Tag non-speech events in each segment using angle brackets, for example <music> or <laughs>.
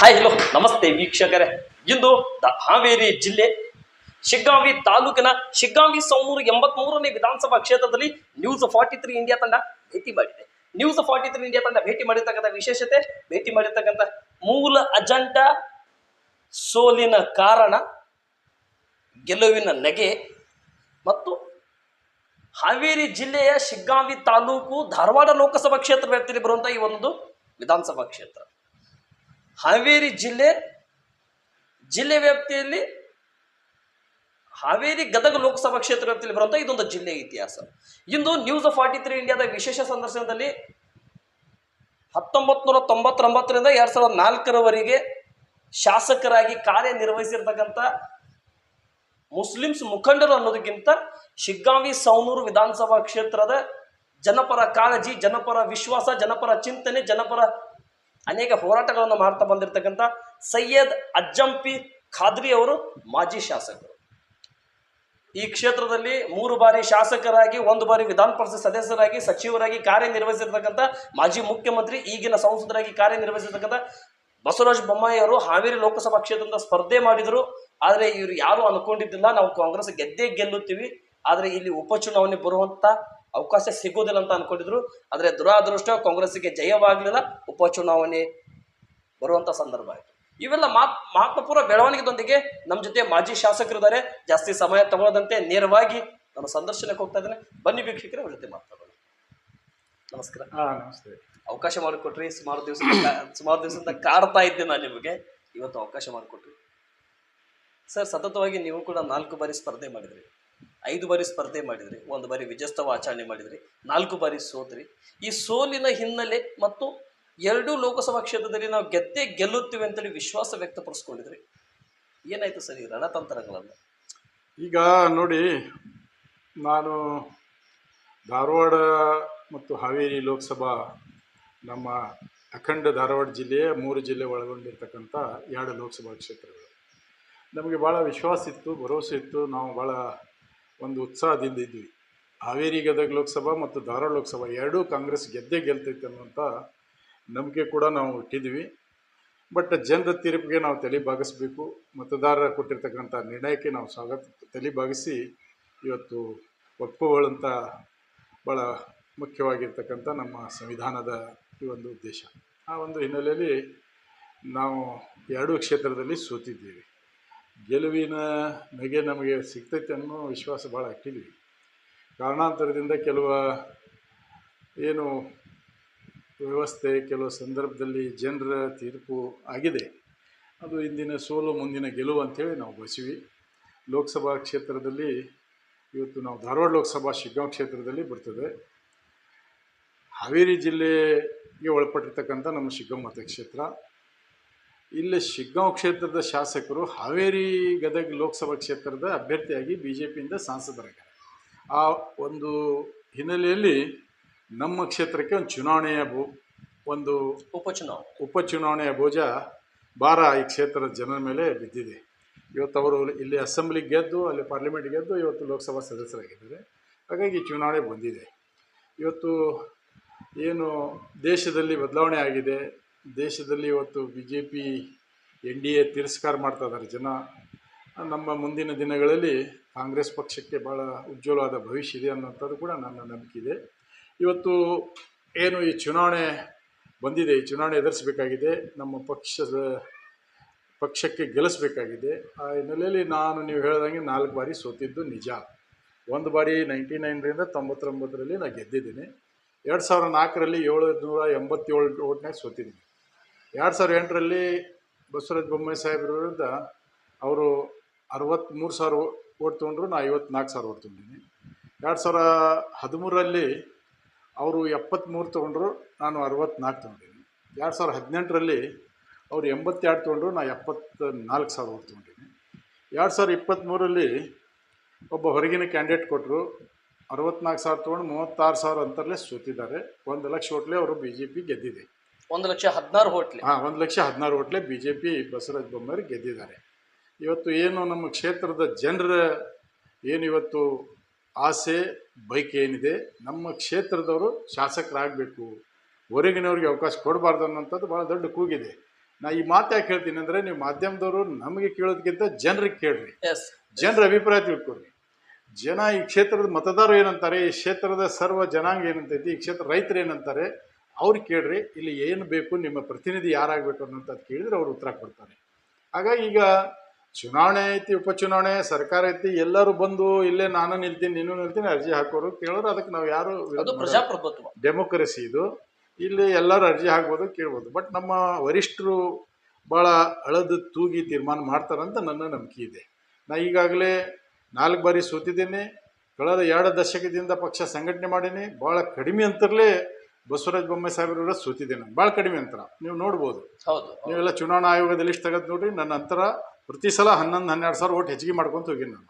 Hi hello ನಮಸ್ತೆ ವೀಕ್ಷಕರೇ. ಇಂದು the Haveri ಜಿಲ್ಲೆ, ಶಿಗ್ಗಾಂವಿ ತಾಲೂಕಿನ ಶಿಗ್ಗಾಂವಿ ಸೌನೂರು ಎಂಬತ್ಮೂರನೇ ವಿಧಾನಸಭಾ ಕ್ಷೇತ್ರದಲ್ಲಿ ನ್ಯೂಸ್ ಫಾರ್ಟಿ ತ್ರೀ ಇಂಡಿಯಾ ತಂಡ ಭೇಟಿ ಮಾಡಿದೆ. ನ್ಯೂಸ್ ಫಾರ್ಟಿ ತ್ರೀ ಇಂಡಿಯಾ ತಂಡ ಭೇಟಿ ಮಾಡಿರ್ತಕ್ಕಂಥ ವಿಶೇಷತೆ, ಭೇಟಿ ಮಾಡಿರ್ತಕ್ಕಂಥ ಮೂಲ ಅಜೆಂಡ ಸೋಲಿನ ಕಾರಣ, ಗೆಲುವಿನ ನೆಗೆ ಮತ್ತು ಹಾವೇರಿ ಜಿಲ್ಲೆಯ ಶಿಗ್ಗಾಂವಿ ತಾಲೂಕು ಧಾರವಾಡ ಲೋಕಸಭಾ ಕ್ಷೇತ್ರ ವ್ಯಾಪ್ತಿಯಲ್ಲಿ ಬರುವಂಥ ಈ ಒಂದು ವಿಧಾನಸಭಾ ಕ್ಷೇತ್ರ. ಹಾವೇರಿ ಜಿಲ್ಲೆ ಜಿಲ್ಲೆ ವ್ಯಾಪ್ತಿಯಲ್ಲಿ ಹಾವೇರಿ ಗದಗ ಲೋಕಸಭಾ ಕ್ಷೇತ್ರ ವ್ಯಾಪ್ತಿಯಲ್ಲಿ ಬರುವಂಥ ಇದೊಂದು ಜಿಲ್ಲೆ ಇತಿಹಾಸ. ಇಂದು ನ್ಯೂಸ್ ಫಾರ್ಟಿ ತ್ರೀ ಇಂಡಿಯಾದ ವಿಶೇಷ ಸಂದರ್ಶನದಲ್ಲಿ ಹತ್ತೊಂಬತ್ತು ನೂರ ತೊಂಬತ್ತೊಂಬತ್ತರಿಂದ ಎರಡು ಸಾವಿರದ ನಾಲ್ಕರವರೆಗೆ ಶಾಸಕರಾಗಿ ಕಾರ್ಯನಿರ್ವಹಿಸಿರ್ತಕ್ಕಂಥ ಮುಸ್ಲಿಮ್ಸ್ ಮುಖಂಡರು ಅನ್ನೋದಕ್ಕಿಂತ ಶಿಗ್ಗಾಂವಿ ಸೌನೂರು ವಿಧಾನಸಭಾ ಕ್ಷೇತ್ರದ ಜನಪರ ಕಾಳಜಿ, ಜನಪರ ವಿಶ್ವಾಸ, ಜನಪರ ಚಿಂತನೆ, ಜನಪರ ಅನೇಕ ಹೋರಾಟಗಳನ್ನು ಮಾಡ್ತಾ ಬಂದಿರತಕ್ಕಂಥ ಸೈಯದ್ ಅಜ್ಜಂಪಿ ಖಾದ್ರಿ ಅವರು ಮಾಜಿ ಶಾಸಕರು. ಈ ಕ್ಷೇತ್ರದಲ್ಲಿ ಮೂರು ಬಾರಿ ಶಾಸಕರಾಗಿ, ಒಂದು ಬಾರಿ ವಿಧಾನ ಪರಿಷತ್ ಸದಸ್ಯರಾಗಿ, ಸಚಿವರಾಗಿ ಕಾರ್ಯನಿರ್ವಹಿಸಿರ್ತಕ್ಕಂಥ ಮಾಜಿ ಮುಖ್ಯಮಂತ್ರಿ, ಈಗಿನ ಸಂಸದರಾಗಿ ಕಾರ್ಯನಿರ್ವಹಿಸಿರ್ತಕ್ಕಂಥ ಬಸವರಾಜ ಬೊಮ್ಮಾಯಿ ಅವರು ಹಾವೇರಿ ಲೋಕಸಭಾ ಕ್ಷೇತ್ರದಿಂದ ಸ್ಪರ್ಧೆ ಮಾಡಿದರು. ಆದರೆ ಇವರು ಯಾರು ಅನ್ಕೊಂಡಿದ್ದಿಲ್ಲ. ನಾವು ಕಾಂಗ್ರೆಸ್ ಗೆದ್ದೇ ಗೆಲ್ಲುತ್ತೀವಿ. ಆದರೆ ಇಲ್ಲಿ ಉಪಚುನಾವಣೆ ಬರುವಂತ ಅವಕಾಶ ಸಿಗೋದಿಲ್ಲ ಅಂತ ಅನ್ಕೊಂಡಿದ್ರು. ಆದರೆ ದುರಾದೃಷ್ಟ ಕಾಂಗ್ರೆಸ್ಗೆ ಜಯವಾಗಲಿಲ್ಲ ಉಪಚುನಾವಣೆ ಬರುವಂತ ಸಂದರ್ಭ ಆಯಿತು. ಇವೆಲ್ಲ ಮಾತ್ ಮಹತ್ವಪೂರ್ವ ಬೆಳವಣಿಗೆದೊಂದಿಗೆ ನಮ್ಮ ಜೊತೆ ಮಾಜಿ ಶಾಸಕರಿದ್ದಾರೆ. ಜಾಸ್ತಿ ಸಮಯ ತಗೊಳ್ಳದಂತೆ ನೇರವಾಗಿ ನಾನು ಸಂದರ್ಶನಕ್ಕೆ ಹೋಗ್ತಾ ಇದ್ದೇನೆ. ಬನ್ನಿ ವೀಕ್ಷಕರೇ ಅವ್ರ ಜೊತೆ ಮಾತಾಡೋಣ. ನಮಸ್ಕಾರ. ನಮಸ್ತೆ. ಅವಕಾಶ ಮಾಡಿಕೊಟ್ರಿ. ಸುಮಾರು ದಿವಸ ಸುಮಾರು ದಿವಸದಿಂದ ಕಾಡ್ತಾ ಇದ್ದೆ ನಾನು ನಿಮಗೆ. ಇವತ್ತು ಅವಕಾಶ ಮಾಡಿಕೊಟ್ರಿ. ಸರ್ ಸತತವಾಗಿ ನೀವು ಕೂಡ ನಾಲ್ಕು ಬಾರಿ ಸ್ಪರ್ಧೆ ಮಾಡಿದ್ರಿ. ಐದು ಬಾರಿ ಸ್ಪರ್ಧೆ ಮಾಡಿದ್ರಿ, ಒಂದು ಬಾರಿ ವಿಜಯೋತ್ಸವ ಆಚರಣೆ ಮಾಡಿದ್ರಿ, ನಾಲ್ಕು ಬಾರಿ ಸೋತ್ರಿ. ಈ ಸೋಲಿನ ಹಿನ್ನೆಲೆ ಮತ್ತು ಎರಡೂ ಲೋಕಸಭಾ ಕ್ಷೇತ್ರದಲ್ಲಿ ನಾವು ಗೆದ್ದೇ ಗೆಲ್ಲುತ್ತೇವೆ ಅಂತೇಳಿ ವಿಶ್ವಾಸ ವ್ಯಕ್ತಪಡಿಸ್ಕೊಂಡಿದ್ರಿ. ಏನಾಯ್ತು ಸರ್ ಈ ರಣತಂತ್ರಗಳನ್ನು? ಈಗ ನೋಡಿ, ನಾನು ಧಾರವಾಡ ಮತ್ತು ಹಾವೇರಿ ಲೋಕಸಭಾ ನಮ್ಮ ಅಖಂಡ ಧಾರವಾಡ ಜಿಲ್ಲೆಯ ಮೂರು ಜಿಲ್ಲೆ ಒಳಗೊಂಡಿರ್ತಕ್ಕಂಥ ಎರಡು ಲೋಕಸಭಾ ಕ್ಷೇತ್ರಗಳು. ನಮಗೆ ಭಾಳ ವಿಶ್ವಾಸ ಇತ್ತು, ಭರವಸೆ ಇತ್ತು, ನಾವು ಭಾಳ ಒಂದು ಉತ್ಸಾಹದಿಂದ ಇದ್ವಿ. ಹಾವೇರಿ ಗದಗ ಲೋಕಸಭಾ ಮತ್ತು ಧಾರವಾಡ ಲೋಕಸಭಾ ಎರಡೂ ಕಾಂಗ್ರೆಸ್ ಗೆದ್ದೇ ಗೆಲ್ತೈತೆ ಅನ್ನುವಂಥ ನಂಬಿಕೆ ಕೂಡ ನಾವು ಇಟ್ಟಿದ್ವಿ ಬಟ್ ಜನರ ತೀರ್ಪಿಗೆ ನಾವು ತಲೆ ಬಾಗಿಸ್ಬೇಕು. ಮತದಾರರ ಕೊಟ್ಟಿರ್ತಕ್ಕಂಥ ನಿರ್ಣಯಕ್ಕೆ ನಾವು ಸ್ವಾಗತ, ತಲೆ ಬಾಗಿಸಿ ಇವತ್ತು ಒಪ್ಪುಗಳಂತ ಭಾಳ ಮುಖ್ಯವಾಗಿರ್ತಕ್ಕಂಥ ನಮ್ಮ ಸಂವಿಧಾನದ ಈ ಒಂದು ಉದ್ದೇಶ. ಆ ಒಂದು ಹಿನ್ನೆಲೆಯಲ್ಲಿ ನಾವು ಎರಡೂ ಕ್ಷೇತ್ರದಲ್ಲಿ ಸೋತಿದ್ದೀವಿ. ಗೆಲುವಿನ ನಗೆ ನಮಗೆ ಸಿಗ್ತೈತೆ ಅನ್ನೋ ವಿಶ್ವಾಸ ಭಾಳ ಹಾಕಿದ್ವಿ ಕಾರಣಾಂತರದಿಂದ ಕೆಲವು ಏನು ವ್ಯವಸ್ಥೆ, ಕೆಲವು ಸಂದರ್ಭದಲ್ಲಿ ಜನರ ತೀರ್ಪು ಆಗಿದೆ. ಅದು ಇಂದಿನ ಸೋಲು, ಮುಂದಿನ ಗೆಲುವು ಅಂಥೇಳಿ ನಾವು ಬಯಸಿವಿ ಲೋಕಸಭಾ ಕ್ಷೇತ್ರದಲ್ಲಿ ಇವತ್ತು ನಾವು ಧಾರವಾಡ ಲೋಕಸಭಾ ಶಿಗ್ಗಾಂವ್ ಕ್ಷೇತ್ರದಲ್ಲಿ ಬರ್ತದೆ. ಹಾವೇರಿ ಜಿಲ್ಲೆಗೆ ಒಳಪಟ್ಟಿರ್ತಕ್ಕಂಥ ನಮ್ಮ ಶಿಗ್ಗಾಂವ್ ಮತಕ್ಷೇತ್ರ. ಇಲ್ಲಿ ಶಿಗ್ಗಾಂವ್ ಕ್ಷೇತ್ರದ ಶಾಸಕರು ಹಾವೇರಿ ಗದಗ ಲೋಕಸಭಾ ಕ್ಷೇತ್ರದ ಅಭ್ಯರ್ಥಿಯಾಗಿ ಬಿ ಜೆ ಪಿಯಿಂದ ಸಂಸದರಾಗಿದ್ದಾರೆ. ಆ ಒಂದು ಹಿನ್ನೆಲೆಯಲ್ಲಿ ನಮ್ಮ ಕ್ಷೇತ್ರಕ್ಕೆ ಒಂದು ಚುನಾವಣೆಯ ಬೋ ಒಂದು ಉಪಚುನಾವಣೆ. ಉಪಚುನಾವಣೆಯ ಭೋಜ ಭಾರ ಈ ಕ್ಷೇತ್ರದ ಜನರ ಮೇಲೆ ಬಿದ್ದಿದೆ. ಇವತ್ತು ಅವರು ಇಲ್ಲಿ ಅಸೆಂಬ್ಲಿ ಗೆದ್ದು ಅಲ್ಲಿ ಪಾರ್ಲಿಮೆಂಟ್ ಗೆದ್ದು ಇವತ್ತು ಲೋಕಸಭಾ ಸದಸ್ಯರಾಗಿದ್ದಾರೆ. ಹಾಗಾಗಿ ಚುನಾವಣೆ ಬಂದಿದೆ. ಇವತ್ತು ಏನು ದೇಶದಲ್ಲಿ ಬದಲಾವಣೆ ಆಗಿದೆ ದೇಶದಲ್ಲಿ ಇವತ್ತು B J P N D A ತಿರಸ್ಕಾರ ಮಾಡ್ತಾ ಇದ್ದಾರೆ ಜನ. ನಮ್ಮ ಮುಂದಿನ ದಿನಗಳಲ್ಲಿ ಕಾಂಗ್ರೆಸ್ ಪಕ್ಷಕ್ಕೆ ಭಾಳ ಉಜ್ವಲವಾದ ಭವಿಷ್ಯ ಇದೆ ಅನ್ನೋಂಥದ್ದು ಕೂಡ ನನ್ನ ನಂಬಿಕೆ ಇದೆ. ಇವತ್ತು ಏನು ಈ ಚುನಾವಣೆ ಬಂದಿದೆ, ಈ ಚುನಾವಣೆ ಎದುರಿಸಬೇಕಾಗಿದೆ, ನಮ್ಮ ಪಕ್ಷದ ಪಕ್ಷಕ್ಕೆ ಗೆಲ್ಲಿಸಬೇಕಾಗಿದೆ. ಆ ಹಿನ್ನೆಲೆಯಲ್ಲಿ ನಾನು ನೀವು ಹೇಳ್ದಂಗೆ ನಾಲ್ಕು ಬಾರಿ ಸೋತಿದ್ದು ನಿಜ. ಒಂದು ಬಾರಿ ನೈಂಟಿ ನೈನ್ರಿಂದ ತೊಂಬತ್ತೊಂಬತ್ತರಲ್ಲಿ ನಾನು ಗೆದ್ದಿದ್ದೀನಿ. ಎರಡು ಸಾವಿರದ ನಾಲ್ಕರಲ್ಲಿ ಏಳು ನೂರ ಎಂಬತ್ತೇಳು ಓಟ್ನಾಗ ಸೋತಿದ್ದೀನಿ. ಎರಡು ಸಾವಿರದ ಎಂಟರಲ್ಲಿ ಬಸವರಾಜ ಬೊಮ್ಮಾಯಿ ಸಾಹೇಬ್ರ ವಿರುದ್ಧ ಅವರು ಅರವತ್ತ್ಮೂರು ಸಾವಿರ ಓಟ್ ತೊಗೊಂಡ್ರು, ನಾ ಐವತ್ನಾಲ್ಕು ಸಾವಿರ ಓಟ್ ತೊಗೊಂಡಿನಿ ಎರಡು ಸಾವಿರ ಹದಿಮೂರರಲ್ಲಿ ಅವರು ಎಪ್ಪತ್ತ್ಮೂರು ತೊಗೊಂಡ್ರು, ನಾನು ಅರವತ್ತ್ನಾಲ್ಕು ತೊಗೊಂಡಿನಿ ಎರಡು ಸಾವಿರ ಹದಿನೆಂಟರಲ್ಲಿ ಅವರು ಎಂಬತ್ತೆರಡು ತೊಗೊಂಡ್ರು, ನಾ ಎಪ್ಪತ್ತ ನಾಲ್ಕು ಸಾವಿರ ಓಟ್ ತೊಗೊಂಡಿನಿ ಎರಡು ಸಾವಿರ ಇಪ್ಪತ್ತ್ಮೂರರಲ್ಲಿ ಒಬ್ಬ ಹೊರಗಿನ ಕ್ಯಾಂಡಿಡೇಟ್ ಕೊಟ್ಟರು, ಅರವತ್ನಾಲ್ಕು ಸಾವಿರ ತೊಗೊಂಡು ಮೂವತ್ತಾರು ಸಾವಿರ ಅಂತರಲ್ಲೇ ಸೋತಿದ್ದಾರೆ. ಒಂದು ಲಕ್ಷ ಓಟ್ಲೆ ಅವರು ಬಿ ಜೆ ಪಿ ಗೆದ್ದಿದೆ. ಒಂದು ಲಕ್ಷ ಹದಿನಾರು ಹೋಟ್ಲಿ. ಹಾಂ ಒಂದು ಲಕ್ಷ ಹದಿನಾರು ಹೋಟ್ಲೆ B J P Basavaraj Bommai ಗೆದ್ದಿದ್ದಾರೆ. ಇವತ್ತು ಏನು ನಮ್ಮ ಕ್ಷೇತ್ರದ ಜನರ ಏನು ಇವತ್ತು ಆಸೆ ಬೈಕ್ ಏನಿದೆ ನಮ್ಮ ಕ್ಷೇತ್ರದವರು ಶಾಸಕರಾಗಬೇಕು ಹೊರಗಿನವ್ರಿಗೆ ಅವಕಾಶ ಕೊಡಬಾರ್ದು ಅನ್ನೋಂಥದ್ದು ಭಾಳ ದೊಡ್ಡ ಕೂಗಿದೆ. ನಾ ಈ ಮಾತು ಯಾಕೆ ಹೇಳ್ತೀನಿ ಅಂದರೆ ನೀವು ಮಾಧ್ಯಮದವರು ನಮಗೆ ಕೇಳೋದಕ್ಕಿಂತ ಜನರಿಗೆ ಕೇಳ್ರಿ. ಎಸ್ ಜನರ ಅಭಿಪ್ರಾಯ ತಿಳ್ಕೊಳ್ರಿ. ಜನ ಈ ಕ್ಷೇತ್ರದ ಮತದಾರರು ಏನಂತಾರೆ ಈ ಕ್ಷೇತ್ರದ ಸರ್ವ ಜನಾಂಗ ಏನಂತೈತಿ ಈ ಕ್ಷೇತ್ರ ರೈತರು ಏನಂತಾರೆ ಅವ್ರು ಕೇಳ್ರಿ ಇಲ್ಲಿ ಏನು ಬೇಕು ನಿಮ್ಮ ಪ್ರತಿನಿಧಿ ಯಾರಾಗಬೇಕು ಅನ್ನೋಂಥದ್ದು ಕೇಳಿದ್ರೆ ಅವ್ರು ಉತ್ತರ ಕೊಡ್ತಾರೆ. ಹಾಗಾಗಿ ಈಗ ಚುನಾವಣೆ ಐತಿ ಉಪಚುನಾವಣೆ ಸರ್ಕಾರ ಐತಿ ಎಲ್ಲರೂ ಬಂದು ಇಲ್ಲೇ ನಾನು ನಿಲ್ತೀನಿ ನೀನು ನಿಲ್ತೀನಿ ಅರ್ಜಿ ಹಾಕೋರು ಕೇಳೋರು ಅದಕ್ಕೆ ನಾವು ಯಾರು ಪ್ರಜಾಪ್ರಭುತ್ವ. ಡೆಮೋಕ್ರಸಿ ಇದು. ಇಲ್ಲಿ ಎಲ್ಲರೂ ಅರ್ಜಿ ಹಾಕ್ಬೋದು ಕೇಳ್ಬೋದು. ಬಟ್ ನಮ್ಮ ವರಿಷ್ಠರು ಭಾಳ ಅಳದು ತೂಗಿ ತೀರ್ಮಾನ ಮಾಡ್ತಾರಂತ ನನ್ನ ನಂಬಿಕೆ ಇದೆ. ನಾ ಈಗಾಗಲೇ ನಾಲ್ಕು ಬಾರಿ ಸೋತಿದ್ದೀನಿ ಕಳೆದ ಎರಡು ದಶಕದಿಂದ ಪಕ್ಷ ಸಂಘಟನೆ ಮಾಡೀನಿ ಭಾಳ ಕಡಿಮೆ ಅಂತರಲ್ಲೇ ಬಸವರಾಜ ಬೊಮ್ಮಾಯಿ ಸಾಹೇಬ್ರ ನಾನು ಭಾಳ ಕಡಿಮೆ ಅಂತರ. ನೀವು ನೋಡ್ಬೋದು. ಹೌದು ನೀವೆಲ್ಲ ಚುನಾವಣಾ ಆಯೋಗದ ಲಿಸ್ಟ್ ತೆಗೆದು ನೋಡ್ರಿ. ನನ್ನ ಅಂತರ ಪ್ರತಿ ಸಲ ಹನ್ನೊಂದು ಹನ್ನೆರಡು ಸಾವಿರ ಓಟ್ ಹೆಚ್ಚಿಗೆ ಮಾಡ್ಕೊಂತ ಹೋಗಿ ನಾನು.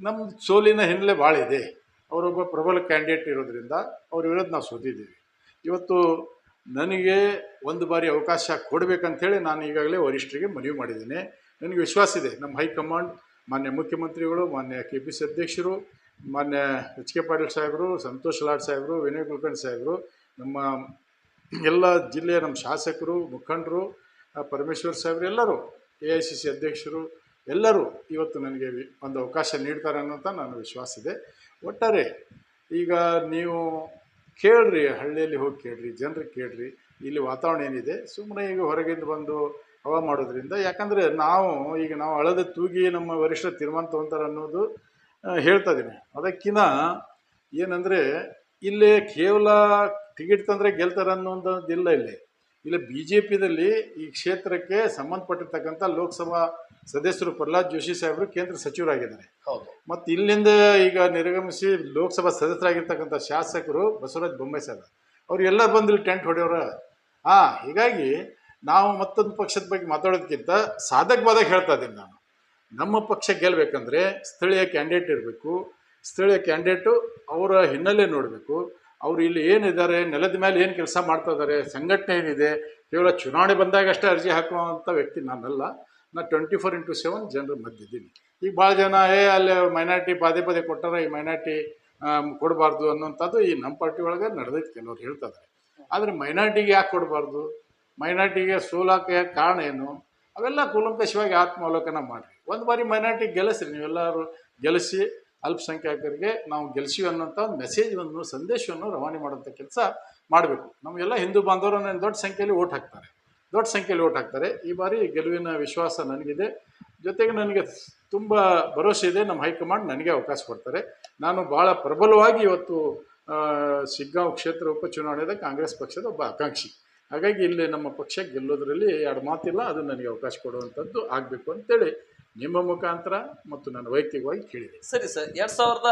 ನಮ್ಮ ಸೋಲಿನ ಹಿನ್ನೆಲೆ ಭಾಳ ಇದೆ. ಅವರೊಬ್ಬ ಪ್ರಬಲ ಕ್ಯಾಂಡಿಡೇಟ್ ಇರೋದ್ರಿಂದ ಅವ್ರ ವಿರೋಧ ನಾವು ಸೋತಿದ್ದೀವಿ. ಇವತ್ತು ನನಗೆ ಒಂದು ಬಾರಿ ಅವಕಾಶ ಕೊಡಬೇಕಂತೇಳಿ ನಾನು ಈಗಾಗಲೇ ವರಿಷ್ಠರಿಗೆ ಮನವಿ ಮಾಡಿದ್ದೀನಿ. ನನಗೆ ವಿಶ್ವಾಸ ಇದೆ. ನಮ್ಮ ಹೈಕಮಾಂಡ್ ಮಾನ್ಯ ಮುಖ್ಯಮಂತ್ರಿಗಳು ಮಾನ್ಯ ಕೆ ಪಿ ಸಿ ಅಧ್ಯಕ್ಷರು ಮಾನ್ಯ ಎಚ್ ಕೆ ಪಾಟೀಲ್ ಸಾಹೇಬರು ಸಂತೋಷ್ ಲಾಡ್ ಸಾಹೇಬರು ವಿನಯ್ ಕುಲಕರ್ಣಿ ಸಾಹೇಬರು ನಮ್ಮ ಎಲ್ಲ ಜಿಲ್ಲೆಯ ನಮ್ಮ ಶಾಸಕರು, ಮುಖಂಡರು ಪರಮೇಶ್ವರ್ ಸಾಹೇಬರು ಎಲ್ಲರೂ ಎ ಐ ಸಿ ಸಿ ಅಧ್ಯಕ್ಷರು ಎಲ್ಲರೂ ಇವತ್ತು ನನಗೆ ಒಂದು ಅವಕಾಶ ನೀಡ್ತಾರೆ ಅನ್ನೋಂಥ ನಾನು ವಿಶ್ವಾಸ ಇದೆ. ಒಟ್ಟಾರೆ ಈಗ ನೀವು ಕೇಳ್ರಿ, ಹಳ್ಳಿಯಲ್ಲಿ ಹೋಗಿ ಕೇಳ್ರಿ, ಜನರಿಗೆ ಕೇಳ್ರಿ, ಇಲ್ಲಿ ವಾತಾವರಣ ಏನಿದೆ ಸುಮ್ಮನೆ ಈಗ ಹೊರಗಿಂದ ಬಂದು ಹವಾ ಮಾಡೋದ್ರಿಂದ, ಯಾಕಂದರೆ ನಾವು ಈಗ ನಾವು ಅಳದ ತೂಗಿ ನಮ್ಮ ವರಿಷ್ಠ ತೀರ್ಮಾನ ತೊಗೊತಾರೆ ಅನ್ನೋದು ಹೇಳ್ತಾ ಇದ್ದೀನಿ ಅದಕ್ಕಿಂತ ಏನಂದರೆ, ಇಲ್ಲಿ ಕೇವಲ ಟಿಕೆಟ್ ತಂದರೆ ಗೆಲ್ತಾರೆ ಇಲ್ಲ ಇಲ್ಲಿ. ಇಲ್ಲಿ ಬಿ ಜೆ ಪಿದಲ್ಲಿ ಈ ಕ್ಷೇತ್ರಕ್ಕೆ ಸಂಬಂಧಪಟ್ಟಿರ್ತಕ್ಕಂಥ ಲೋಕಸಭಾ ಸದಸ್ಯರು ಪ್ರಹ್ಲಾದ್ ಜೋಶಿ ಸಾಹೇಬರು ಕೇಂದ್ರ ಸಚಿವರಾಗಿದ್ದಾರೆ. ಹೌದು. ಮತ್ತು ಇಲ್ಲಿಂದ ಈಗ ನಿರ್ಗಮಿಸಿ ಲೋಕಸಭಾ ಸದಸ್ಯರಾಗಿರ್ತಕ್ಕಂಥ ಶಾಸಕರು ಬಸವರಾಜ್ ಬೊಮ್ಮಾಯಿ ಸಾಹೇಬ್. ಅವ್ರು ಎಲ್ಲ ಬಂದು ಇಲ್ಲಿ ಟೆಂಟ್ ಹೊಡೆಯವ್ರ. ಹಾಂ ಹೀಗಾಗಿ ನಾವು ಮತ್ತೊಂದು ಪಕ್ಷದ ಬಗ್ಗೆ ಮಾತಾಡೋದಕ್ಕಿಂತ ಸಾಧಕ ಬಾಧಕ ಹೇಳ್ತಾ ಇದ್ದೀನಿ ನಾನು. ನಮ್ಮ ಪಕ್ಷ ಗೆಲ್ಲಬೇಕಂದ್ರೆ ಸ್ಥಳೀಯ ಕ್ಯಾಂಡಿಡೇಟ್ ಇರಬೇಕು. ಸ್ಥಳೀಯ ಕ್ಯಾಂಡಿಡೇಟು ಅವರ ಹಿನ್ನೆಲೆ ನೋಡಬೇಕು. ಅವರು ಇಲ್ಲಿ ಏನಿದ್ದಾರೆ, ನೆಲದ ಮೇಲೆ ಏನು ಕೆಲಸ ಮಾಡ್ತಾ ಇದ್ದಾರೆ, ಸಂಘಟನೆ ಏನಿದೆ, ಕೇವಲ ಚುನಾವಣೆ ಬಂದಾಗ ಅಷ್ಟೇ ಅರ್ಜಿ ಹಾಕುವಂಥ ವ್ಯಕ್ತಿ ನಾನಲ್ಲ. ನಾನು ಟ್ವೆಂಟಿ ಫೋರ್ ಇಂಟು ಸೆವೆನ್ ಜನರ ಮಧ್ಯದ್ದೀನಿ ಈಗ ಭಾಳ ಜನ, ಏ, ಅಲ್ಲಿ ಮೈನಾರಿಟಿ ಪದೇ ಪದೇ ಕೊಟ್ಟಾರ, ಈ ಮೈನಾರಿಟಿ ಕೊಡಬಾರ್ದು ಅನ್ನೋಂಥದ್ದು ಈ ನಮ್ಮ ಪಾರ್ಟಿ ಒಳಗೆ ನಡೆದೈತೆ ಕೆಲವ್ರು ಹೇಳ್ತಾ ಇದ್ದಾರೆ. ಆದರೆ ಮೈನಾರಿಟಿಗೆ ಯಾಕೆ ಕೊಡಬಾರ್ದು? ಮೈನಾರಿಟಿಗೆ ಸೋಲಾಕೆ ಕಾರಣ ಏನು? ಅವೆಲ್ಲ ಕೂಲಂಕಷವಾಗಿ ಆತ್ಮಾವಲೋಕನ ಮಾಡಿರಿ. ಒಂದು ಬಾರಿ ಮೈನಾರಿಟಿ ಗೆಲ್ಲಿಸ್ರಿ, ನೀವೆಲ್ಲರೂ ಗೆಲ್ಲಿಸಿ ಅಲ್ಪಸಂಖ್ಯಾತರಿಗೆ ನಾವು ಗೆಲ್ಸಿವಿ ಅನ್ನೋಂಥ ಒಂದು ಮೆಸೇಜನ್ನು ಸಂದೇಶವನ್ನು ರವಾನೆ ಮಾಡುವಂಥ ಕೆಲಸ ಮಾಡಬೇಕು. ನಮಗೆಲ್ಲ ಹಿಂದೂ ಬಾಂಧವರು ದೊಡ್ಡ ಸಂಖ್ಯೆಯಲ್ಲಿ ಓಟ್ ಹಾಕ್ತಾರೆ. ದೊಡ್ಡ ಸಂಖ್ಯೆಯಲ್ಲಿ ಓಟ್ ಹಾಕ್ತಾರೆ. ಈ ಬಾರಿ ಗೆಲುವಿನ ವಿಶ್ವಾಸ ನನಗಿದೆ. ಜೊತೆಗೆ ನನಗೆ ತುಂಬ ಭರವಸೆ ಇದೆ. ನಮ್ಮ ಹೈಕಮಾಂಡ್ ನನಗೆ ಅವಕಾಶ ಕೊಡ್ತಾರೆ. ನಾನು ಭಾಳ ಪ್ರಬಲವಾಗಿ ಇವತ್ತು ಸಿಗ್ಗಾಂವ್ ಕ್ಷೇತ್ರ ಉಪಚುನಾವಣೆಯ ಕಾಂಗ್ರೆಸ್ ಪಕ್ಷದ ಒಬ್ಬ ಆಕಾಂಕ್ಷಿ. ಹಾಗಾಗಿ ಇಲ್ಲಿ ನಮ್ಮ ಪಕ್ಷ ಗೆಲ್ಲೋದ್ರಲ್ಲಿ ಎರಡು ಮಾತಿಲ್ಲ, ಅದು ನನಗೆ ಅವಕಾಶ ಕೊಡುವಂಥದ್ದು ಆಗಬೇಕು ಅಂತೇಳಿ ನಿಮ್ಮ ಮುಖಾಂತರ ಮತ್ತು ನಾನು ವೈಯಕ್ತಿಕವಾಗಿ ಕೇಳಿದೆ. ಸರಿ ಸರ್, ಎರಡು ಸಾವಿರದ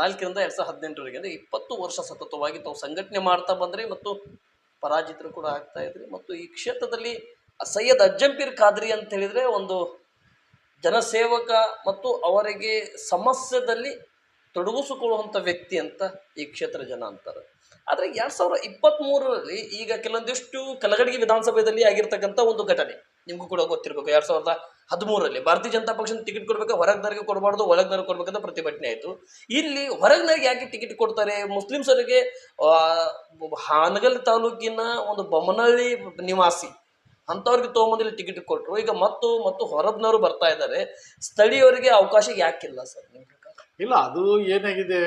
ನಾಲ್ಕರಿಂದ ಎರಡು ಸಾವಿರದ ಹದಿನೆಂಟರವರೆಗೆ ಅಂದರೆ ಇಪ್ಪತ್ತು ವರ್ಷ ಸತತವಾಗಿ ತಾವು ಸಂಘಟನೆ ಮಾಡ್ತಾ ಬಂದ್ರಿ ಮತ್ತು ಪರಾಜಿತರು ಕೂಡ ಆಗ್ತಾ ಇದ್ರಿ ಮತ್ತು ಈ ಕ್ಷೇತ್ರದಲ್ಲಿ ಸೈಯದ್ ಅಜ್ಜಂಪೀರ್ ಖಾದ್ರಿ ಅಂತ ಹೇಳಿದರೆ ಒಂದು ಜನಸೇವಕ ಮತ್ತು ಅವರಿಗೆ ಸಮಸ್ಯೆದಲ್ಲಿ ತೊಡಗಿಸಿಕೊಳ್ಳುವಂಥ ವ್ಯಕ್ತಿ ಅಂತ ಈ ಕ್ಷೇತ್ರ ಜನ ಅಂತಾರೆ. ಆದರೆ ಎರಡ್ ಸಾವಿರದ ಇಪ್ಪತ್ತ್ಮೂರರಲ್ಲಿ ಈಗ ಕೆಲವೊಂದಿಷ್ಟು ಕಲಗಡಿಗೆ ವಿಧಾನಸಭೆಯಲ್ಲಿ ಆಗಿರ್ತಕ್ಕಂಥ ಒಂದು ಘಟನೆ. ನಿಮಗೂ ಕೂಡ ಗೊತ್ತಿರಬೇಕು, ಎರಡು ಸಾವಿರದ ಹದಿಮೂರರಲ್ಲಿ ಭಾರತೀಯ ಜನತಾ ಪಕ್ಷದ ಟಿಕೆಟ್ ಕೊಡಬೇಕು ಹೊರಗ್ನರಿಗೆ ಕೊಡಬಾರ್ದು ಒಳಗ್ನರಿಗೆ ಕೊಡ್ಬೇಕಂತ ಪ್ರತಿಭಟನೆ ಆಯಿತು. ಇಲ್ಲಿ ಹೊರಗ್ನರಿಗೆ ಯಾಕೆ ಟಿಕೆಟ್ ಕೊಡ್ತಾರೆ? ಮುಸ್ಲಿಮ್ಸರಿಗೆ ಹಾನಗಲ್ ತಾಲೂಕಿನ ಒಂದು ಬೊಮ್ಮನಹಳ್ಳಿ ನಿವಾಸಿ, ಅಂಥವ್ರಿಗೆ ತಗೊಂಬಂದಿಲ್ಲಿ ಟಿಕೆಟ್ ಕೊಟ್ಟರು ಈಗ ಮತ್ತು ಮತ್ತು ಹೊರಗ್ನವರು ಬರ್ತಾ ಇದ್ದಾರೆ. ಸ್ಥಳೀಯರಿಗೆ ಅವಕಾಶ ಯಾಕಿಲ್ಲ ಸರ್ ಇಲ್ಲ, ಅದು ಏನಾಗಿದೆ?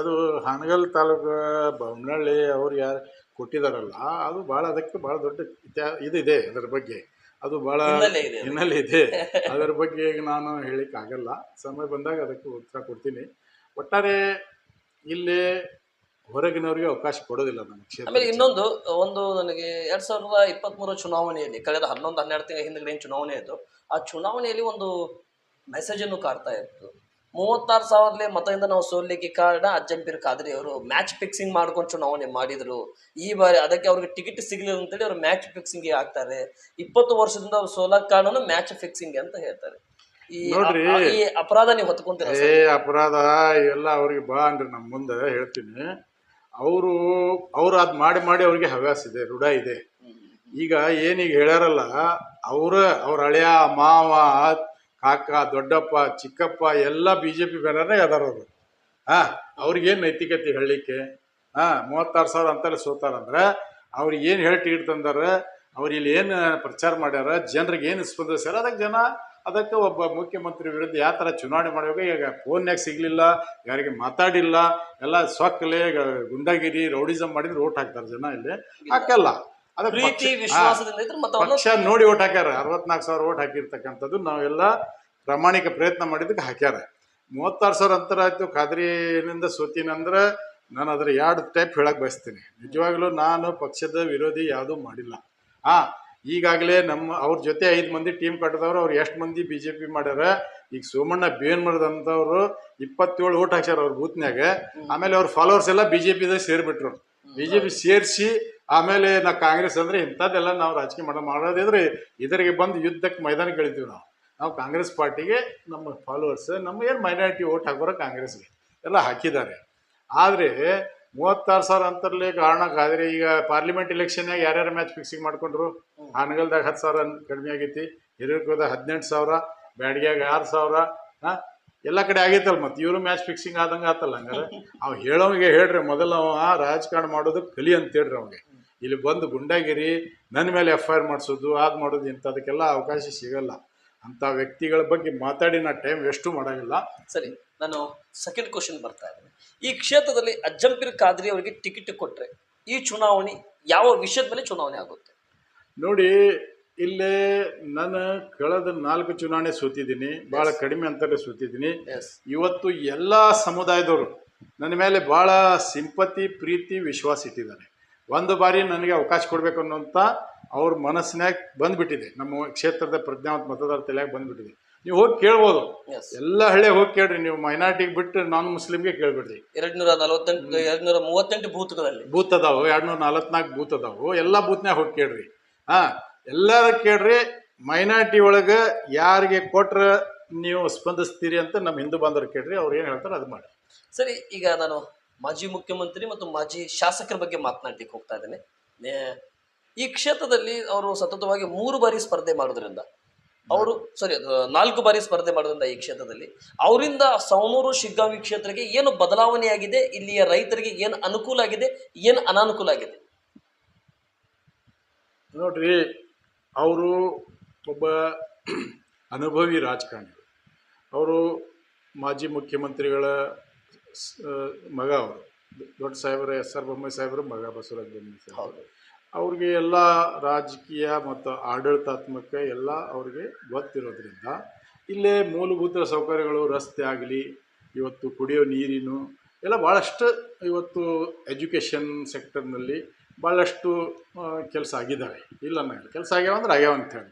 ಅದು ಹಾನಗಲ್ ತಾಲೂಕು ಬೊಮ್ಮನಹಳ್ಳಿ ಅವ್ರು ಯಾರು ಕೊಟ್ಟಿದಾರಲ್ಲ ಅದು ಭಾಳ ಅದಕ್ಕೆ ಭಾಳ ದೊಡ್ಡ ಇತಿಹಾ ಇದಿದೆ ಅದರ ಬಗ್ಗೆ. ಅದು ಭಾಳ ಹಿನ್ನೆಲೆ ಇದೆ ಅದು. ಹಿನ್ನೆಲೆ ಇದೆ. <laughs> ಅದರ ಬಗ್ಗೆ ಈಗ ನಾನು ಹೇಳಿಕ್ಕಾಗಲ್ಲ ಸಮಯ ಬಂದಾಗ ಅದಕ್ಕೆ ಉತ್ತರ ಕೊಡ್ತೀನಿ. ಒಟ್ಟಾರೆ ಇಲ್ಲಿ ಹೊರಗಿನವರಿಗೆ ಅವಕಾಶ ಕೊಡೋದಿಲ್ಲ ನಮ್ಮ ಕ್ಷೇತ್ರ ಆಮೇಲೆ ಇನ್ನೊಂದು ಒಂದು ನನಗೆ ಎರಡ್ ಸಾವಿರದ ಇಪ್ಪತ್ತ್ಮೂರ ಚುನಾವಣೆಯಲ್ಲಿ ಕಳೆದ ಹನ್ನೊಂದು ಹನ್ನೆರಡು ತಿಂಗಳ ಹಿಂದ್ಗಡೆ ಏನು ಚುನಾವಣೆ ಇತ್ತು ಆ ಚುನಾವಣೆಯಲ್ಲಿ ಒಂದು ಮೆಸೇಜನ್ನು ಕಾಡ್ತಾ ಇತ್ತು. ಮೂವತ್ತಾರು ಸಾವಿರಲೆ ಮತದಿಂದ ನಾವು ಸೋಲಿಕ್ಕೆ ಕಾರಣ ಅಜ್ಜಂಪೀರ್ ಖಾದ್ರಿ ಅವರು ಮ್ಯಾಚ್ ಫಿಕ್ಸಿಂಗ್ ಮಾಡ್ಕೊಂಡು ಚುನಾವಣೆ ಮಾಡಿದ್ರು. ಈ ಬಾರಿ ಅದಕ್ಕೆ ಅವ್ರಿಗೆ ಟಿಕೆಟ್ ಸಿಗಲಿಲ್ಲ ಅಂತೇಳಿ ಅವ್ರು ಮ್ಯಾಚ್ ಫಿಕ್ಸಿಂಗ್ಗೆ ಆಗ್ತಾರೆ. ಇಪ್ಪತ್ತು ವರ್ಷದಿಂದ ಅವ್ರು ಸೋಲಕ್ಕೆ ಕಾರಣ ಮ್ಯಾಚ್ ಫಿಕ್ಸಿಂಗ್ ಅಂತ ಹೇಳ್ತಾರೆ. ಈ ನೋಡ್ರಿ. ಈ ಅಪರಾಧ ನೀವು ಹೊತ್ಕೊಂತೀರ ಏ ಅಪರಾಧ ಇವೆಲ್ಲ ಅವ್ರಿಗೆ ಬಾ ಅಂದ್ರೆ ನಮ್ಮ ಮುಂದೆ ಹೇಳ್ತೀನಿ. ಅವರು ಅವ್ರು ಅದು ಮಾಡಿ ಮಾಡಿ ಅವ್ರಿಗೆ ಹವ್ಯಾಸ ಇದೆ ರೂಢ ಇದೆ. ಈಗ ಏನೀಗ ಹೇಳ್ಯಾರಲ್ಲ ಅವ್ರ ಅವ್ರ ಹಳೆಯ ಮಾವ ಕಾಕ, ದೊಡ್ಡಪ್ಪ, ಚಿಕ್ಕಪ್ಪ ಎಲ್ಲ ಬಿ ಜೆ ಪಿ ಬೇರೆ ಅದಾರವರು ಹಾಂ ಅವ್ರಿಗೇನು ನೈತಿಕತೆ ಹೇಳಲಿಕ್ಕೆ? ಹಾಂ ಮೂವತ್ತಾರು ಸಾವಿರ ಅಂತಲೇ ಸೋತಾರಂದ್ರೆ ಅವ್ರಿಗೆ ಏನು ಹೇಳಿ ಟಿಕೆಟ್ ತಂದಾರ? ಅವ್ರು ಇಲ್ಲಿ ಏನು ಪ್ರಚಾರ ಮಾಡ್ಯಾರ? ಜನರಿಗೆ ಏನು ಸ್ಪಂದಿಸ್ಯಾರ ಅದಕ್ಕೆ ಜನ, ಅದಕ್ಕೆ ಒಬ್ಬ ಮುಖ್ಯಮಂತ್ರಿ ವಿರುದ್ಧ ಯಾವ ಥರ ಚುನಾವಣೆ ಮಾಡಬೇಕು? ಈಗ ಫೋನ್ಯಾಗ ಸಿಗ್ಲಿಲ್ಲ, ಯಾರಿಗೆ ಮಾತಾಡಿಲ್ಲ, ಎಲ್ಲ ಸೊಕ್ಕಲೆ ಗುಂಡಗಿರಿ ರೌಡಿಸಮ್ ಮಾಡಿದ್ರೆ ಓಟ್ ಹಾಕ್ತಾರೆ ಜನ ಇಲ್ಲಿ. ಹಾಕಲ್ಲ. ಪ್ರೀತಿ ಪಕ್ಷ- ವಿಶ್ವಾಸದಿಂದ ಇದ್ರೆ ಮತ್ತೆ ಅವನ್ನ ಪಕ್ಷ ನೋಡಿ ಓಟ್ ಹಾಕ್ಯಾರ. ಅರವತ್ನಾಲ್ಕು ಸಾವಿರ ಓಟ್ ಹಾಕಿರ್ತಕ್ಕಂಥದ್ದು ನಾವೆಲ್ಲ ಪ್ರಾಮಾಣಿಕ ಪ್ರಯತ್ನ ಮಾಡಿದ್ದಕ್ಕೆ ಹಾಕ್ಯಾರ. ಮೂವತ್ತಾರು ಸಾವಿರ ಅಂತರ ಆಯ್ತು. ಖಾದ್ರಿನಿಂದ ಸೋತಿನಂದ್ರೆ ನಾನು ಅದ್ರ ಎರಡು ಟೈಪ್ ಹೇಳಕ್ ಬಯಸ್ತೀನಿ. ನಿಜವಾಗ್ಲೂ ನಾನು ಪಕ್ಷದ ವಿರೋಧಿ ಯಾವುದೂ ಮಾಡಿಲ್ಲ. ಆ ಈಗಾಗಲೇ ನಮ್ಮ ಅವ್ರ ಜೊತೆ ಐದು ಮಂದಿ ಟೀಮ್ ಕಟ್ಟಿದವ್ರು ಅವ್ರು ಎಷ್ಟು ಮಂದಿ ಬಿ ಜೆ ಪಿ ಮಾಡ್ಯಾರ? ಈಗ ಸೋಮಣ್ಣ ಬೇನ್ ಮಾಡಿದಂಥವ್ರು ಇಪ್ಪತ್ತೇಳು ಓಟ್ ಹಾಕ್ಸ್ಯಾರ ಅವ್ರ ಬೂತ್ನ್ಯಾಗ ಆಮೇಲೆ ಅವ್ರ ಫಾಲೋವರ್ಸ್ ಎಲ್ಲ ಬಿ ಜೆ ಪಿದಾಗ ಸೇರಿಬಿಟ್ರು. ಬಿ ಜೆ ಪಿ ಸೇರಿಸಿ ಆಮೇಲೆ ನಾ ಕಾಂಗ್ರೆಸ್ ಅಂದ್ರೆ ಇಂಥದ್ದೆಲ್ಲ ನಾವು ರಾಜಕೀಯ ಮಾಡೋ ಮಾಡೋದಿದ್ರೆ ಇದರಿಗೆ ಬಂದು ಯುದ್ಧಕ್ಕೆ ಮೈದಾನಕ್ಕೆ ಇಳಿತೀವಿ ನಾವು. ನಾವು ಕಾಂಗ್ರೆಸ್ ಪಾರ್ಟಿಗೆ ನಮ್ಮ ಫಾಲೋವರ್ಸ್ ನಮ್ಮ ಏನು ಮೈನಾರಿಟಿ ಓಟ್ ಹಾಕೋರ ಕಾಂಗ್ರೆಸ್ಗೆ ಎಲ್ಲ ಹಾಕಿದ್ದಾರೆ. ಆದರೆ ಮೂವತ್ತಾರು ಸಾವಿರ ಅಂತರ್ಲೆ ಕಾರಣಕ್ಕಾದರೆ ಈಗ ಪಾರ್ಲಿಮೆಂಟ್ ಇಲೆಕ್ಷನ್ನಾಗ ಯಾರ್ಯಾರು ಮ್ಯಾಚ್ ಫಿಕ್ಸಿಂಗ್ ಮಾಡ್ಕೊಂಡ್ರು? ಹಾನಗಲ್ದಾಗ ಹತ್ತು ಸಾವಿರ ಕಡಿಮೆ ಆಗೈತಿ ಹಿರಿಯರ್ಕೋದಾಗ ಹದಿನೆಂಟು ಸಾವಿರ, ಬ್ಯಾಡ್ಗ್ಯಾಗ ಆರು ಸಾವಿರ, ಹಾಂ? ಎಲ್ಲ ಕಡೆ ಆಗೈತಲ್ಲ ಮತ್ತೆ ಇವರು ಮ್ಯಾಚ್ ಫಿಕ್ಸಿಂಗ್ ಆದಂಗೆ ಆತಲ್ಲ ಹಂಗಾರೆ. ಅವ್ ಹೇಳೋನಿಗೆ ಹೇಳ್ರಿ, ಮೊದಲು ಅವ ರಾಜಕಾರಣ ಮಾಡೋದು ಕಲಿ ಅಂತ ಹೇಳ್ರಿ ಅವ್ನಿಗೆ ಇಲ್ಲಿ ಬಂದು ಗುಂಡಾಗಿರಿ ನನ್ನ ಮೇಲೆ ಎಫ್ ಐ ಆರ್ ಮಾಡಿಸೋದು ಅದು ಮಾಡೋದು ಇಂಥದಕ್ಕೆಲ್ಲ ಅವಕಾಶ ಸಿಗಲ್ಲ. ಅಂಥ ವ್ಯಕ್ತಿಗಳ ಬಗ್ಗೆ ಮಾತಾಡಿ ನಾ ಟೈಮ್ ವೇಸ್ಟು ಮಾಡೋಂಗಿಲ್ಲ. ಸರಿ ನಾನು ಸೆಕೆಂಡ್ ಕ್ವಶನ್ ಬರ್ತಾ ಇದ್ದೀನಿ. ಈ ಕ್ಷೇತ್ರದಲ್ಲಿ ಅಜ್ಜಂಪಿರ್ ಖಾದ್ರಿ ಅವರಿಗೆ ಟಿಕೆಟ್ ಕೊಟ್ಟರೆ ಈ ಚುನಾವಣೆ ಯಾವ ವಿಷಯದ ಮೇಲೆ ಚುನಾವಣೆ ಆಗುತ್ತೆ? ನೋಡಿ ಇಲ್ಲಿ ನಾನು ಕಳೆದ ನಾಲ್ಕು ಚುನಾವಣೆ ಸೋತಿದ್ದೀನಿ ಭಾಳ ಕಡಿಮೆ ಅಂತಲೇ ಸೋತಿದ್ದೀನಿ. ಎಸ್ ಇವತ್ತು ಎಲ್ಲ ಸಮುದಾಯದವರು ನನ್ನ ಮೇಲೆ ಭಾಳ ಸಿಂಪತಿ ಪ್ರೀತಿ ವಿಶ್ವಾಸ ಇಟ್ಟಿದ್ದಾರೆ. ಒಂದು ಬಾರಿ ನನಗೆ ಅವಕಾಶ ಕೊಡಬೇಕು ಅನ್ನೋಂಥ ಅವ್ರ ಮನಸ್ಸಿನಾಗ ಬಂದ್ಬಿಟ್ಟಿದೆ. ನಮ್ಮ ಕ್ಷೇತ್ರದ ಪ್ರಜ್ಞಾವಂತ ಮತದಾರ ತಲೆಯಾಗ ಬಂದ್ಬಿಟ್ಟಿದೆ. ನೀವು ಹೋಗಿ ಕೇಳ್ಬೋದು. ಎಲ್ಲ ಹಳ್ಳಿ ಹೋಗಿ ಕೇಳ್ರಿ. ನೀವು ಮೈನಾರಿಟಿಗೆ ಬಿಟ್ಟು ನಾನ್ ಮುಸ್ಲಿಮ್ಗೆ ಕೇಳ್ಬಿಡ್ರಿ. ಎರಡ್ ನೂರ ನಲವತ್ತೆಂಟು ಎರಡ್ ನೂರ ಮೂವತ್ತೆಂಟು ಬೂತ್ಗಳಲ್ಲಿ. ಬೂತ್ ಅದಾವು ಎರಡು ನೂರ ನಲವತ್ನಾಲ್ಕು ಬೂತ್ ಅದಾವು ಎಲ್ಲ ಬೂತ್ನ್ಯಾಗ ಹೋಗಿ ಕೇಳ್ರಿ. ಹಾ ಎಲ್ಲಾರ ಕೇಳ್ರಿ ಮೈನಾರಿಟಿ ಒಳಗೆ ಯಾರಿಗೆ ಕೊಟ್ರೆ ನೀವು ಸ್ಪಂದಿಸ್ತೀರಿ ಅಂತ ನಮ್ಮ ಹಿಂದೂ ಬಾಂಧವರು ಕೇಳ್ರಿ. ಅವ್ರು ಏನು ಹೇಳ್ತಾರೆ ಅದು ಮಾಡಿ. ಸರಿ ಈಗ ನಾನು ಮಾಜಿ ಮುಖ್ಯಮಂತ್ರಿ ಮತ್ತು ಮಾಜಿ ಶಾಸಕರ ಬಗ್ಗೆ ಮಾತನಾಡ್ಲಿಕ್ಕೆ ಹೋಗ್ತಾ ಇದ್ದೇನೆ. ಈ ಕ್ಷೇತ್ರದಲ್ಲಿ ಅವರು ಸತತವಾಗಿ ಮೂರು ಬಾರಿ ಸ್ಪರ್ಧೆ ಮಾಡೋದ್ರಿಂದ ಅವರು ಸಾರಿ ನಾಲ್ಕು ಬಾರಿ ಸ್ಪರ್ಧೆ ಮಾಡೋದ್ರಿಂದ ಈ ಕ್ಷೇತ್ರದಲ್ಲಿ, ಅವರಿಂದ ಸವಣೂರು, ಶಿಗ್ಗಾವಿ ಕ್ಷೇತ್ರಕ್ಕೆ ಏನು ಬದಲಾವಣೆ ಆಗಿದೆ ಇಲ್ಲಿಯ ರೈತರಿಗೆ ಏನು ಅನುಕೂಲ ಆಗಿದೆ, ಏನು ಅನಾನುಕೂಲ ಆಗಿದೆ? ನೋಡ್ರಿ, ಅವರು ಒಬ್ಬ ಅನುಭವಿ ರಾಜಕಾರಣಿ. ಅವರು ಮಾಜಿ ಮುಖ್ಯಮಂತ್ರಿಗಳ ಮಗ ಅವರು. ದೊಡ್ಡ ಸಾಹೇಬರ ಎಸ್ ಆರ್ ಬೊಮ್ಮಾಯಿ ಸಾಹೇಬರ ಮಗ ಬಸವರಾಜ ಬೊಮ್ಮಾಯಿ ಸಾಹೇಬರು. ಅವ್ರಿಗೆ ಎಲ್ಲ ರಾಜಕೀಯ ಮತ್ತು ಆಡಳಿತಾತ್ಮಕ ಎಲ್ಲ ಅವ್ರಿಗೆ ಗೊತ್ತಿರೋದ್ರಿಂದ ಇಲ್ಲೇ ಮೂಲಭೂತ ಸೌಕರ್ಯಗಳು ರಸ್ತೆ ಆಗಲಿ ಇವತ್ತು ಕುಡಿಯೋ ನೀರಿನು ಎಲ್ಲ ಭಾಳಷ್ಟು ಇವತ್ತು ಎಜುಕೇಷನ್ ಸೆಕ್ಟರ್ನಲ್ಲಿ ಭಾಳಷ್ಟು ಕೆಲಸ ಆಗಿದ್ದಾವೆ ಇಲ್ಲ ನಾನು ಕೆಲಸ ಆಗ್ಯಾವ ಅಂದ್ರೆ ಆಗ್ಯಾವ ಅಂತ ಹೇಳಿ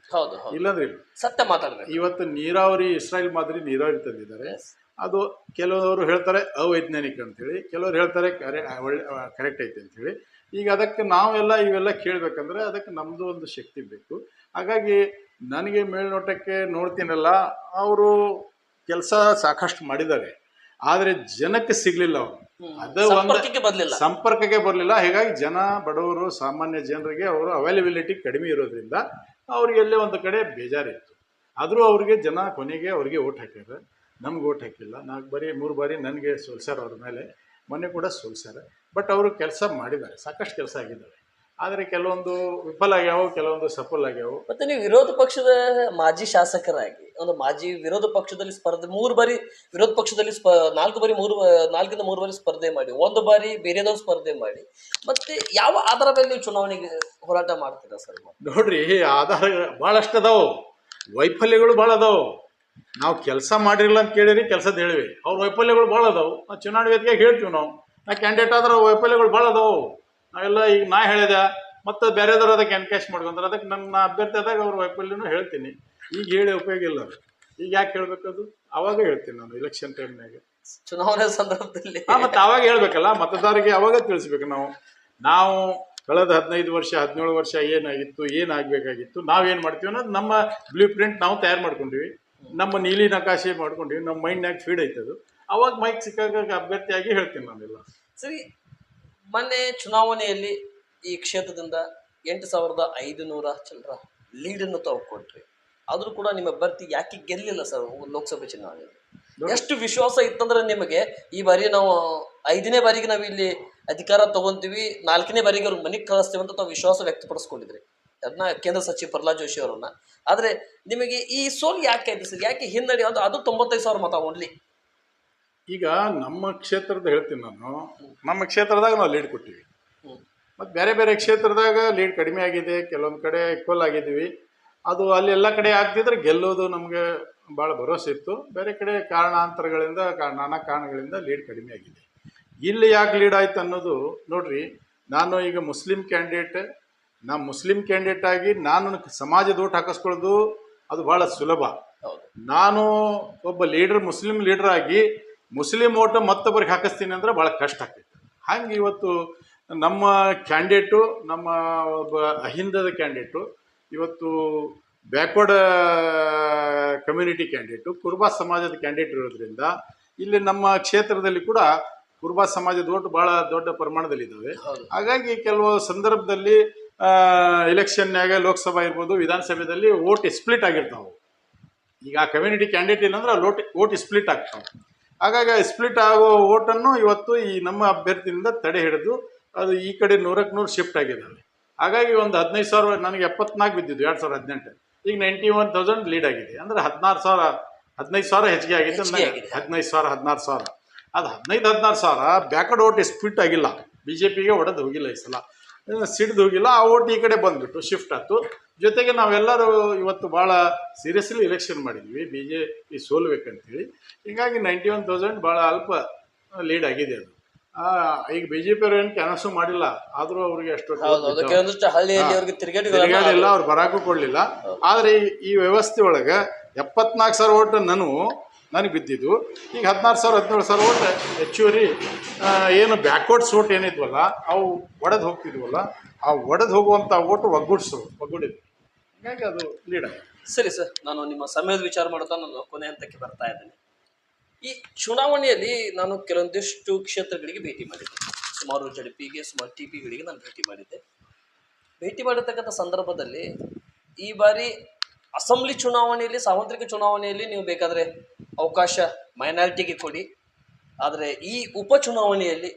ಇಲ್ಲಾಂದ್ರೆ ಇಲ್ಲ. ಸತ್ಯ ಮಾತಾಡಿದ್ರೆ ಇವತ್ತು ನೀರಾವರಿ ಇಸ್ರಾಯಲ್ ಮಾದರಿ ನೀರಾವರಿ ತಂದಿದ್ದಾರೆ. ಅದು ಕೆಲವರು ಹೇಳ್ತಾರೆ ಅವೈಜ್ಞಾನಿಕ ಅಂತೇಳಿ ಕೆಲವರು ಹೇಳ್ತಾರೆ ಕರೆ ಒಳ್ಳೆ ಕರೆಕ್ಟ್ ಐತೆ ಅಂತೇಳಿ. ಈಗ ಅದಕ್ಕೆ ನಾವೆಲ್ಲ ಇವೆಲ್ಲ ಕೇಳಬೇಕಂದ್ರೆ ಅದಕ್ಕೆ ನಮ್ಮದು ಒಂದು ಶಕ್ತಿ ಬೇಕು. ಹಾಗಾಗಿ ನನಗೆ ಮೇಲ್ನೋಟಕ್ಕೆ ನೋಡ್ತೀನಲ್ಲ ಅವರು ಕೆಲಸ ಸಾಕಷ್ಟು ಮಾಡಿದ್ದಾರೆ. ಆದರೆ ಜನಕ್ಕೆ ಸಿಗಲಿಲ್ಲ ಅವರು. ಅದು ಒಂದು ಸಂಪರ್ಕಕ್ಕೆ ಬರಲಿಲ್ಲ. ಹೀಗಾಗಿ ಜನ ಬಡವರು ಸಾಮಾನ್ಯ ಜನರಿಗೆ ಅವರು ಅವೈಲೆಬಿಲಿಟಿ ಕಡಿಮೆ ಇರೋದ್ರಿಂದ ಅವ್ರಿಗೆ ಎಲ್ಲೇ ಒಂದು ಕಡೆ ಬೇಜಾರಿತ್ತು. ಆದರೂ ಅವ್ರಿಗೆ ಜನ ಕೊನೆಗೆ ಅವ್ರಿಗೆ ಓಟ್ ಹಾಕ್ಯಾರ. ನಮ್ಗೆ ಓಟ್ ಹಾಕಿಲ್ಲ. ನಾಲ್ಕು ಬಾರಿ ಮೂರು ಬಾರಿ ನನಗೆ ಸೋಲ್ಸ್ಯಾರ ಅವ್ರ ಮೇಲೆ. ಮೊನ್ನೆ ಕೂಡ ಸೋಲ್ಸ್ಯಾರ. ಬಟ್ ಅವರು ಕೆಲಸ ಮಾಡಿದ್ದಾರೆ. ಸಾಕಷ್ಟು ಕೆಲಸ ಆಗಿದ್ದಾರೆ. ಆದರೆ ಕೆಲವೊಂದು ವಿಫಲ ಆಗ್ಯಾವು ಕೆಲವೊಂದು ಸಫಲ ಆಗ್ಯಾವು. ಮತ್ತೆ ನೀವು ವಿರೋಧ ಪಕ್ಷದ ಮಾಜಿ ಶಾಸಕರಾಗಿ ಒಂದು ಮಾಜಿ ವಿರೋಧ ಪಕ್ಷದಲ್ಲಿ ಸ್ಪರ್ಧೆ ಮೂರು ಬಾರಿ ವಿರೋಧ ಪಕ್ಷದಲ್ಲಿ ಸ್ಪ ನಾಲ್ಕು ಬಾರಿ ಮೂರು ನಾಲ್ಕಿಂದ ಮೂರು ಬಾರಿ ಸ್ಪರ್ಧೆ ಮಾಡಿ ಒಂದು ಬಾರಿ ಬೇರೆದವ್ರು ಸ್ಪರ್ಧೆ ಮಾಡಿ. ಮತ್ತೆ ಯಾವ ಆಧಾರ ಮೇಲೆ ನೀವು ಚುನಾವಣೆಗೆ ಹೋರಾಟ ಮಾಡ್ತೀರಾ ಸರ್? ನೋಡ್ರಿ ಆಧಾರ ಭಾಳಷ್ಟು ಅದಾವು. ವೈಫಲ್ಯಗಳು ಭಾಳ ಅದಾವು. ನಾವು ಕೆಲಸ ಮಾಡಿರಲಿಲ್ಲ ಅಂತ ಕೇಳಿರಿ ಕೆಲಸದ ಹೇಳಿವಿ. ಅವ್ರ ವೈಫಲ್ಯಗಳು ಭಾಳ ಅದಾವು. ನಾವು ಚುನಾವಣೆ ವೇದಿಕೆಗೆ ಹೇಳ್ತೀವಿ ನಾವು. ನಾ ಕ್ಯಾಂಡಿಡೇಟ್ ಆದ್ರೆ ವೈಫಲ್ಯಗಳು ಭಾಳ ಅದಾವು. ನಾವೆಲ್ಲ ಈಗ ನಾ ಹೇಳಿದೆ ಮತ್ತು ಬೇರೆದವ್ರು ಅದಕ್ಕೆ ಎನ್ಕೇಶ್ ಮಾಡ್ಕೊಂತಾರೆ ಅದಕ್ಕೆ ನನ್ನ ಅಭ್ಯರ್ಥಿ ಆದಾಗ ಅವ್ರ ವೈಫಲ್ಯನೂ ಹೇಳ್ತೀನಿ. ಈಗ ಹೇಳಿ ಉಪಯೋಗ ಇಲ್ಲ ಈಗ ಯಾಕೆ ಹೇಳ್ಬೇಕದು? ಅವಾಗ ಹೇಳ್ತೀನಿ ನಾನು ಇಲೆಕ್ಷನ್ ಟೈಮ್ನಾಗ ಚುನಾವಣೆ ಸಂದರ್ಭದಲ್ಲಿ. ಹಾ ಮತ್ತೆ ಅವಾಗ ಹೇಳ್ಬೇಕಲ್ಲ ಮತದಾರರಿಗೆ ಅವಾಗ ತಿಳಿಸ್ಬೇಕು ನಾವು. ನಾವು ಕಳೆದ ಹದಿನೈದು ವರ್ಷ ಹದಿನೇಳು ವರ್ಷ ಏನಾಗಿತ್ತು ಏನಾಗಬೇಕಾಗಿತ್ತು ನಾವೇನು ಮಾಡ್ತೀವಿ ಅನ್ನೋದು ನಮ್ಮ ಬ್ಲೂ ಪ್ರಿಂಟ್ ನಾವು ತಯಾರು ಮಾಡ್ಕೊಂಡಿವಿ. ನಮ್ಮ ನೀಲಿ ನಕಾಶೆ ಮಾಡ್ಕೊಂಡಿವಿ ನಮ್ಮ ಮೈಂಡ್ನಾಗ ಫೀಡ್ ಐತದು ಅವಾಗ ಮೈಕ್ ಸಿಕ್ಕಾಗ ಅಭ್ಯರ್ಥಿಯಾಗಿ ಹೇಳ್ತೀನಿ ನಾನೆಲ್ಲ. ಸರಿ ಮೊನ್ನೆ ಚುನಾವಣೆಯಲ್ಲಿ ಈ ಕ್ಷೇತ್ರದಿಂದ ಎಂಟು ಸಾವಿರದ ಐದು ನೂರ ಚಿಲ್ಲರ ಲೀಡನ್ನು ತಾವು ಕೊಟ್ರಿ. ಆದರೂ ಕೂಡ ನಿಮ್ಮ ಅಭ್ಯರ್ಥಿ ಯಾಕೆ ಗೆಲ್ಲಿಲ್ಲ ಸರ್ ಲೋಕಸಭೆ ಚುನಾವಣೆಯಲ್ಲಿ? ಎಷ್ಟು ವಿಶ್ವಾಸ ಇತ್ತಂದ್ರೆ ನಿಮಗೆ ಈ ಬಾರಿ ನಾವು ಐದನೇ ಬಾರಿಗೆ ನಾವು ಇಲ್ಲಿ ಅಧಿಕಾರ ತಗೊಂತೀವಿ ನಾಲ್ಕನೇ ಬಾರಿಗೆ ಅವ್ರಿಗೆ ಮನೆಗೆ ಕಳಿಸ್ತೀವಿ ಅಂತ ತಾವು ವಿಶ್ವಾಸ ವ್ಯಕ್ತಪಡಿಸ್ಕೊಂಡಿದ್ರಿ. ಅದನ್ನ ಕೇಂದ್ರ ಸಚಿವ ಪ್ರಹ್ಲಾದ್ ಜೋಶಿ ಅವರನ್ನ. ಆದರೆ ನಿಮಗೆ ಈ ಸೋಲ್ ಯಾಕೆ ಆಯ್ತು ಸರ್ ಯಾಕೆ ಹಿನ್ನಡೆ ಅದು ಅದು ತೊಂಬತ್ತೈದು ಸಾವಿರ ಮತ ಓನ್ಲಿ ಈಗ ನಮ್ಮ ಕ್ಷೇತ್ರದ ಹೇಳ್ತೀನಿ ನಾನು. ನಮ್ಮ ಕ್ಷೇತ್ರದಾಗ ನಾವು ಲೀಡ್ ಕೊಟ್ಟಿವಿ. ಮತ್ತು ಬೇರೆ ಬೇರೆ ಕ್ಷೇತ್ರದಾಗ ಲೀಡ್ ಕಡಿಮೆ ಆಗಿದೆ ಕೆಲವೊಂದು ಕಡೆ ಈಕ್ವಲ್ ಆಗಿದ್ದೀವಿ ಅದು ಅಲ್ಲಿ ಎಲ್ಲ ಕಡೆ ಆಗ್ತಿದ್ರೆ ಗೆಲ್ಲೋದು ನಮಗೆ ಭಾಳ ಭರವಸೆ ಇತ್ತು. ಬೇರೆ ಕಡೆ ಕಾರಣಾಂತರಗಳಿಂದ ನಾನಾ ಕಾರಣಗಳಿಂದ ಲೀಡ್ ಕಡಿಮೆ ಆಗಿದೆ. ಇಲ್ಲಿ ಯಾಕೆ ಲೀಡ್ ಆಯ್ತು ಅನ್ನೋದು ನೋಡ್ರಿ ನಾನು ಈಗ ಮುಸ್ಲಿಂ ಕ್ಯಾಂಡಿಡೇಟ್ ನಾ ಮುಸ್ಲಿಂ ಕ್ಯಾಂಡಿಡೇಟ್ ಆಗಿ ನಾನು ಸಮಾಜದ ಓಟ್ ಹಾಕಿಸ್ಕೊಳ್ಳೋದು ಅದು ಬಹಳ ಸುಲಭ. ನಾನು ಒಬ್ಬ ಲೀಡರ್ ಮುಸ್ಲಿಂ ಲೀಡರ್ ಆಗಿ ಮುಸ್ಲಿಂ ಓಟ್ ಮತ್ತೊಬ್ಬರಿಗೆ ಹಾಕಿಸ್ತೀನಿ ಅಂದ್ರೆ ಭಾಳ ಕಷ್ಟ ಆಗ್ತೈತೆ. ಹಂಗೆ ಇವತ್ತು ನಮ್ಮ ಕ್ಯಾಂಡಿಡೇಟು ನಮ್ಮ ಒಬ್ಬ ಅಹಿಂದದ ಕ್ಯಾಂಡಿಡೇಟು ಇವತ್ತು ಬ್ಯಾಕ್ವರ್ಡ್ ಕಮ್ಯುನಿಟಿ ಕ್ಯಾಂಡಿಡೇಟು ಕುರುಬ ಸಮಾಜದ ಕ್ಯಾಂಡಿಡೇಟ್ ಇರೋದ್ರಿಂದ ಇಲ್ಲಿ ನಮ್ಮ ಕ್ಷೇತ್ರದಲ್ಲಿ ಕೂಡ ಕುರುಬ ಸಮಾಜದ ಓಟು ಭಾಳ ದೊಡ್ಡ ಪ್ರಮಾಣದಲ್ಲಿ ಇದ್ದಾವೆ ಹಾಗಾಗಿ ಕೆಲವು ಸಂದರ್ಭದಲ್ಲಿ ಎಲೆಕ್ಷನ್ಯಾಗ ಲೋಕಸಭಾ ಇರ್ಬೋದು ವಿಧಾನಸಭೆಯಲ್ಲಿ ಓಟ್ ಸ್ಪ್ಲಿಟ್ ಆಗಿರ್ತಾವೆ. ಈಗ ಆ ಕಮ್ಯುನಿಟಿ ಕ್ಯಾಂಡಿಡೇಟ್ ಏನಂದ್ರೆ ಲೋಟ್ ಓಟ್ ಸ್ಪ್ಲಿಟ್ ಆಗ್ತಾವೆ. ಹಾಗಾಗಿ ಸ್ಪ್ಲಿಟ್ ಆಗೋ ಓಟನ್ನು ಇವತ್ತು ಈ ನಮ್ಮ ಅಭ್ಯರ್ಥಿಯಿಂದ ತಡೆ ಹಿಡಿದು ಅದು ಈ ಕಡೆ ನೂರಕ್ಕೆ ನೂರು ಶಿಫ್ಟ್ ಆಗಿದ್ದಾವೆ. ಹಾಗಾಗಿ ಒಂದು ಹದಿನೈದು ಸಾವಿರ ನನಗೆ ಎಪ್ಪತ್ನಾಲ್ಕು ಬಿದ್ದಿದ್ದು ಎರಡು ಸಾವಿರದ ಹದಿನೆಂಟು. ಈಗ ನೈಂಟಿ ಒನ್ ತೌಸಂಡ್ ಲೀಡ್ ಆಗಿದೆ. ಅಂದರೆ ಹದಿನಾರು ಸಾವಿರ ಹದಿನೈದು ಸಾವಿರ ಹೆಚ್ಚಿಗೆ ಆಗಿದೆ ಆಗಿದೆ. ಹದಿನೈದು ಸಾವಿರ ಹದಿನಾರು ಸಾವಿರ. ಅದು ಹದಿನೈದು ಹದಿನಾರು ಸಾವಿರ ಬ್ಯಾಕ್ವರ್ಡ್ ಓಟ್ ಸ್ಪ್ಲಿಟ್ ಆಗಿಲ್ಲ. ಬಿ ಜೆ ಪಿಗೆ ಒಡೆದು ಹೋಗಿಲ್ಲ ಈ ಸಲ. ಸಿಡ್ದು ಹೋಗಿಲ್ಲ. ಆ ಓಟ್ ಈ ಕಡೆ ಬಂದ್ಬಿಟ್ಟು ಶಿಫ್ಟ್ ಆಯ್ತು. ಜೊತೆಗೆ ನಾವೆಲ್ಲರೂ ಇವತ್ತು ಭಾಳ ಸೀರಿಯಸ್ಲಿ ಎಲೆಕ್ಷನ್ ಮಾಡಿದ್ವಿ. ಬಿ ಜೆ ಪಿ ಸೋಲ್ಬೇಕಂತೇಳಿ. ಹೀಗಾಗಿ ನೈಂಟಿ ಒನ್ ತೌಸಂಡ್ ಭಾಳ ಅಲ್ಪ ಲೀಡ್ ಆಗಿದೆ ಅದು. ಈಗ ಬಿ ಜೆ ಪಿಯವರು ಏನು ಕ್ಯಾನ್ಸು ಮಾಡಿಲ್ಲ. ಆದರೂ ಅವ್ರಿಗೆ ಅಷ್ಟು ತಿರುಗಾಡಿಲ್ಲ ಅವ್ರು ಬರಾಕು ಕೊಡಲಿಲ್ಲ. ಆದರೆ ಈ- ಈ ವ್ಯವಸ್ಥೆ ಒಳಗೆ ಎಪ್ಪತ್ನಾಲ್ಕು ಸಾವಿರ ಓಟ್ ನಾನು ನನಗೆ ಬಿದ್ದಿದ್ದು. ಈಗ ಹದಿನಾರು ಸಾವಿರ, ಹದಿನೇಳು ಸಾವಿರ ಓಟ್ ಹೆಚ್ಚುವರಿ ಏನು ಬ್ಯಾಕ್ವರ್ಡ್ಸ್ ಓಟ್ ಏನಿದ್ವಲ್ಲ, ಅವು ಒಡೆದು ಹೋಗ್ತಿದ್ವಲ್ಲ, ಆ ಒಡೆದು ಹೋಗುವಂಥ ಓಟು ಒಗ್ಗೂಡಿಸು ಒಗ್ಗೂಡಿದ್ವು ಹೀಗಾಗಿ ಅದು ಲೀಡ್ ಸರಿ ಸರ್, ನಾನು ನಿಮ್ಮ ಸಮಯದ ವಿಚಾರ ಮಾಡ್ತಾ ನಾನು ಕೊನೆ ಹಂತಕ್ಕೆ ಬರ್ತಾ ಇದ್ದೇನೆ. ಈ ಚುನಾವಣೆಯಲ್ಲಿ ನಾನು ಕೆಲವೊಂದಿಷ್ಟು ಕ್ಷೇತ್ರಗಳಿಗೆ ಭೇಟಿ ಮಾಡಿದ್ದೆ. ಸುಮಾರು ಜಡ್ಪಿಗೆ ಸುಮಾರು ಟಿ ಪಿಗಳಿಗೆ ನಾನು ಭೇಟಿ ಮಾಡಿದ್ದೆ. ಭೇಟಿ ಮಾಡಿರ್ತಕ್ಕಂಥ ಸಂದರ್ಭದಲ್ಲಿ ಈ ಬಾರಿ ಅಸೆಂಬ್ಲಿ ಚುನಾವಣೆಯಲ್ಲಿ, ಸಾರ್ವತ್ರಿಕ ಚುನಾವಣೆಯಲ್ಲಿ ನೀವು ಬೇಕಾದರೆ ಅವಕಾಶ ಮೈನಾರಿಟಿಗೆ ಕೊಡಿ. ಆದರೆ ಈ ಉಪಚುನಾವಣೆಯಲ್ಲಿ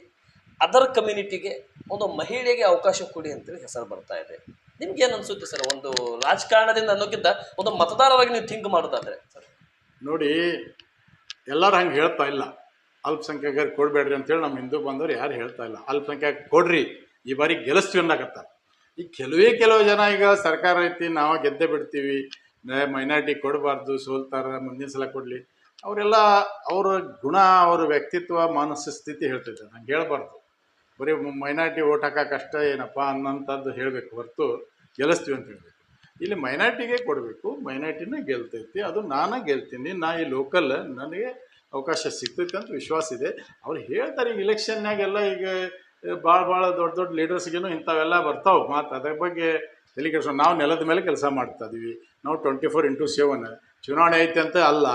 ಅದರ್ ಕಮ್ಯುನಿಟಿಗೆ, ಒಂದು ಮಹಿಳೆಗೆ ಅವಕಾಶ ಕೊಡಿ ಅಂತೇಳಿ ಹೆಸರು ಬರ್ತಾ ಇದೆ. ನಿಮ್ಗೆ ಏನು ಅನ್ಸುತ್ತೆ ಸರ್? ಒಂದು ರಾಜಕಾರಣದಿಂದ ಅನ್ನೋಕ್ಕಿಂತ ಒಂದು ಮತದಾರರಾಗಿ ನೀವು ಥಿಂಕ್ ಮಾಡೋದಾದ್ರೆ ಸರ್? ನೋಡಿ, ಎಲ್ಲರೂ ಹಂಗೆ ಹೇಳ್ತಾ ಇಲ್ಲ. ಅಲ್ಪಸಂಖ್ಯಾತರಿಗೆ ಕೊಡಬೇಡ್ರಿ ಅಂತೇಳಿ ನಮ್ಮ ಹಿಂದೂ ಬಂದವರು ಯಾರು ಹೇಳ್ತಾ ಇಲ್ಲ. ಅಲ್ಪಸಂಖ್ಯಾತ ಕೊಡ್ರಿ, ಈ ಬಾರಿ ಗೆಲ್ಲಿಸ್ತೀವಿ ಅನ್ನಕತ್ತ ಈ ಕೆಲವೇ ಕೆಲವು ಜನ ಈಗ ಸರ್ಕಾರ ಐತಿ, ನಾವು ಗೆದ್ದೆ ಬಿಡ್ತೀವಿ. ಮೈನಾರಿಟಿ ಕೊಡಬಾರ್ದು, ಸೋಲ್ತಾರ, ಮುಂದಿನ ಸಲ ಕೊಡಲಿ. ಅವರೆಲ್ಲ ಅವರ ಗುಣ, ಅವರ ವ್ಯಕ್ತಿತ್ವ, ಮಾನಸಿಕ ಸ್ಥಿತಿ ಹೇಳ್ತಿದ್ದೆ ನಂಗೆ ಹೇಳ್ಬಾರ್ದು. ಬರೀ ಮೈನಾರಿಟಿ ಓಟ್ ಅಷ್ಟೇ ಏನಪ್ಪ ಅನ್ನೋಂಥದ್ದು ಹೇಳಬೇಕು. ಹೊರತು ಗೆಲ್ಲಿಸ್ತೀವಿ ಅಂತ ಹೇಳಬೇಕು. ಇಲ್ಲಿ ಮೈನಾರಿಟಿಗೆ ಕೊಡಬೇಕು ಮೈನಾರಿಟಿನೇ ಗೆಲ್ತೈತಿ. ಅದು ನಾನೇ ಗೆಲ್ತೀನಿ, ನಾ ಈ ಲೋಕಲ್ ನನಗೆ ಅವಕಾಶ ಸಿಗ್ತೈತೆ ಅಂತ ವಿಶ್ವಾಸ ಇದೆ. ಅವ್ರು ಹೇಳ್ತಾರೆ, ಈಗ ಇಲೆಕ್ಷನ್ನಾಗೆಲ್ಲ ಈಗ ಭಾಳ ಭಾಳ ದೊಡ್ಡ ದೊಡ್ಡ ಲೀಡರ್ಸ್ಗೇನು ಇಂಥವೆಲ್ಲ ಬರ್ತಾವೆ ಮಾತು. ಅದ್ರ ಬಗ್ಗೆ ಎಲ್ಲಿ ಕೆಲಸ ನಾವು ನೆಲದ ಮೇಲೆ ಕೆಲಸ ಮಾಡ್ತಾ ಇದೀವಿ. ನಾವು ಟ್ವೆಂಟಿ ಫೋರ್ ಇಂಟು ಸೆವೆನ್ ಚುನಾವಣೆ ಐತೆ ಅಂತ ಅಲ್ಲ,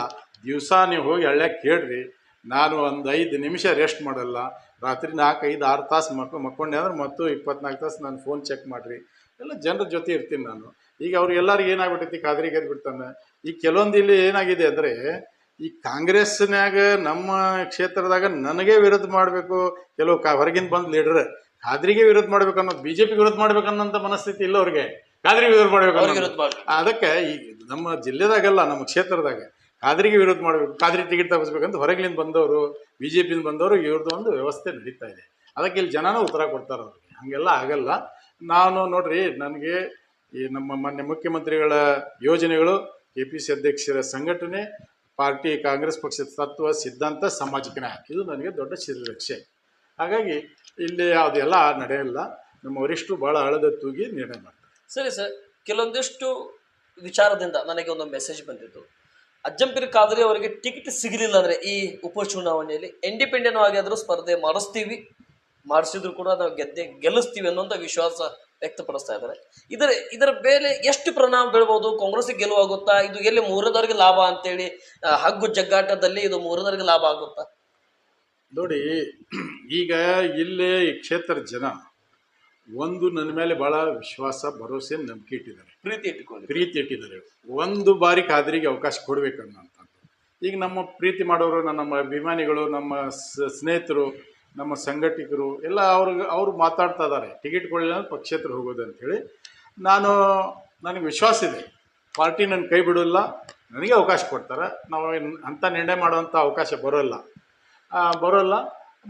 ದಿವಸ ನೀವು ಹೋಗಿ ಹಳ್ಳ್ಯಾಗ ಕೇಳ್ರಿ. ನಾನು ಒಂದು ಐದು ನಿಮಿಷ ರೆಸ್ಟ್ ಮಾಡಲ್ಲ. ರಾತ್ರಿ ನಾಲ್ಕು ಐದು, ಆರು ತಾಸು ಮಕ್ಕಳು ಮಕ್ಕೊಂಡೆ ಅಂದ್ರೆ ಮತ್ತು ಇಪ್ಪತ್ನಾಲ್ಕು ತಾಸು ನಾನು ಫೋನ್ ಚೆಕ್ ಮಾಡಿರಿ. ಎಲ್ಲ ಜನರ ಜೊತೆ ಇರ್ತೀನಿ ನಾನು. ಈಗ ಅವ್ರಿಗೆಲ್ಲರಿಗೆ ಏನಾಗ್ಬಿಟ್ಟೈತಿ ಕಾದ್ರಿ ಗೆದ್ದು ಬಿಡ್ತಾನೆ. ಈ ಕೆಲವೊಂದು ಇಲ್ಲಿ ಏನಾಗಿದೆ ಅಂದರೆ, ಈ ಕಾಂಗ್ರೆಸ್ನಾಗ ನಮ್ಮ ಕ್ಷೇತ್ರದಾಗ ನನಗೆ ವಿರೋಧ ಮಾಡಬೇಕು. ಕೆಲವು ಕಾ, ಹೊರಗಿಂದ ಬಂದು ಲೀಡರ್ ಖಾದ್ರಿಗೆ ವಿರೋಧ ಮಾಡಬೇಕು ಅನ್ನೋದು ಬಿ ಜೆ ಪಿ ವಿರೋಧ ಮಾಡ್ಬೇಕು ಅನ್ನೋಂಥ ಮನಸ್ಥಿತಿ ಇಲ್ಲ ಅವ್ರಿಗೆ. ಖಾದ್ರಿಗೆ ವಿರೋಧ ಮಾಡ್ಬೇಕು ಅನ್ನೋದು. ಅದಕ್ಕೆ ಈ ನಮ್ಮ ಜಿಲ್ಲೆದಾಗಲ್ಲ ನಮ್ಮ ಕ್ಷೇತ್ರದಾಗ ಕಾದ್ರಿಗೆ ವಿರೋಧ ಮಾಡಬೇಕು ಖಾದ್ರಿ ಟಿಕೆಟ್ ತಪ್ಪಿಸ್ಬೇಕಂತ ಹೊರಗಿಲಿಂದ ಬಂದವರು ಬಿ ಜೆ ಪಿಯಿಂದ ಬಂದವರು ಇವ್ರದ್ದು ಒಂದು ವ್ಯವಸ್ಥೆ ನಡೀತಾ ಇದೆ. ಅದಕ್ಕೆ ಇಲ್ಲಿ ಜನನೂ ಉತ್ತರ ಕೊಡ್ತಾರೆ ಅವ್ರಿಗೆ. ಹಂಗೆಲ್ಲ ಆಗಲ್ಲ. ನಾನು ನೋಡ್ರಿ ನನಗೆ ಈ ನಮ್ಮ ಮಾನ್ಯ ಮುಖ್ಯಮಂತ್ರಿಗಳ ಯೋಜನೆಗಳು ಕೆ ಪಿ ಸಿ ಅಧ್ಯಕ್ಷರ ಸಂಘಟನೆ ಪಾರ್ಟಿ ಕಾಂಗ್ರೆಸ್ ಪಕ್ಷದ ತತ್ವ ಸಿದ್ಧಾಂತ ಸಾಮಾಜಿಕ ನ್ಯಾಯ. ಇದು ನನಗೆ ದೊಡ್ಡ ಶಿರರಕ್ಷೆ. ಹಾಗಾಗಿ ಇಲ್ಲಿ ಅದೆಲ್ಲ ನಡೆಯಲ್ಲ ನಮ್ಮ ವರಿಷ್ಠರು ಭಾಳ ಅಳದ ತೂಗಿ ನಿರ್ಣಯ ಮಾಡ್ತಾರೆ. ಸರಿ ಸರ್, ಕೆಲವೊಂದಿಷ್ಟು ವಿಚಾರದಿಂದ ನನಗೆ ಒಂದು ಮೆಸೇಜ್ ಬಂದಿತ್ತು ಅಜ್ಜಂಪಿರ್ ಖಾದ್ರಿ ಅವರಿಗೆ ಟಿಕೆಟ್ ಸಿಗಲಿಲ್ಲ ಅಂದರೆ ಈ ಉಪಚುನಾವಣೆಯಲ್ಲಿ ಇಂಡಿಪೆಂಡೆಂಟ್ ಆಗಿ ಆದರೂ ಸ್ಪರ್ಧೆ ಮಾಡಿಸ್ತೀವಿ. ಮಾಡಿಸಿದ್ರು ಕೂಡ ನಾವು ಗೆದ್ದೆ, ಗೆಲ್ಲಿಸ್ತೀವಿ ಅನ್ನೋಂಥ ವಿಶ್ವಾಸ ವ್ಯಕ್ತಪಡಿಸ್ತಾ ಇದ್ದಾರೆ. ಇದರ ಇದರ ಮೇಲೆ ಎಷ್ಟು ಪರಿಣಾಮ ಬೀಳ್ಬೋದು? ಕಾಂಗ್ರೆಸ್ಗೆ ಗೆಲುವಾಗುತ್ತಾ? ಇದು ಎಲ್ಲಿ ಮೂರದವರಿಗೆ ಲಾಭ ಅಂತೇಳಿ ಹಗ್ಗು ಜಗ್ಗಾಟದಲ್ಲಿ ಇದು ಮೂರದವರಿಗೆ ಲಾಭ ಆಗುತ್ತಾ? ನೋಡಿ, ಈಗ ಇಲ್ಲೇ ಈ ಕ್ಷೇತ್ರದ ಜನ ಒಂದು ನನ್ನ ಮೇಲೆ ಬಹಳ ವಿಶ್ವಾಸ ಭರವಸೆ ನಂಬಿಕೆ ಇಟ್ಟಿದ್ದಾರೆ. ಪ್ರೀತಿ ಇಟ್ಕೊಂಡು ಪ್ರೀತಿ ಇಟ್ಟಿದ್ದಾರೆ. ಒಂದು ಬಾರಿ ಖಾದ್ರಿಗೆ ಅವಕಾಶ ಕೊಡಬೇಕನ್ನೋಂಥದ್ದು ಈಗ ನಮ್ಮ ಪ್ರೀತಿ ಮಾಡೋರು ನಮ್ಮ ಅಭಿಮಾನಿಗಳು ನಮ್ಮ ಸ- ಸ್ನೇಹಿತರು ನಮ್ಮ ಸಂಘಟಕರು ಎಲ್ಲ ಅವ್ರಿಗೆ ಅವರು ಮಾತಾಡ್ತಾ ಇದ್ದಾರೆ. ಟಿಕೆಟ್ ಕೊಡಲಿಲ್ಲ ಅಂದ್ರೆ ಪಕ್ಷೇತರ ಹೋಗೋದು ಅಂಥೇಳಿ ನಾನು ನನಗೆ ವಿಶ್ವಾಸ ಇದೆ. ಪಾರ್ಟಿ ನನ್ನ ಕೈ ಬಿಡೋಲ್ಲ ನನಗೆ ಅವಕಾಶ ಕೊಡ್ತಾರೆ. ನಾವು ಅಂತ ಅಂಥ ನಿರ್ಣಯ ಮಾಡುವಂಥ ಅವಕಾಶ ಬರೋಲ್ಲ. ಬರೋಲ್ಲ.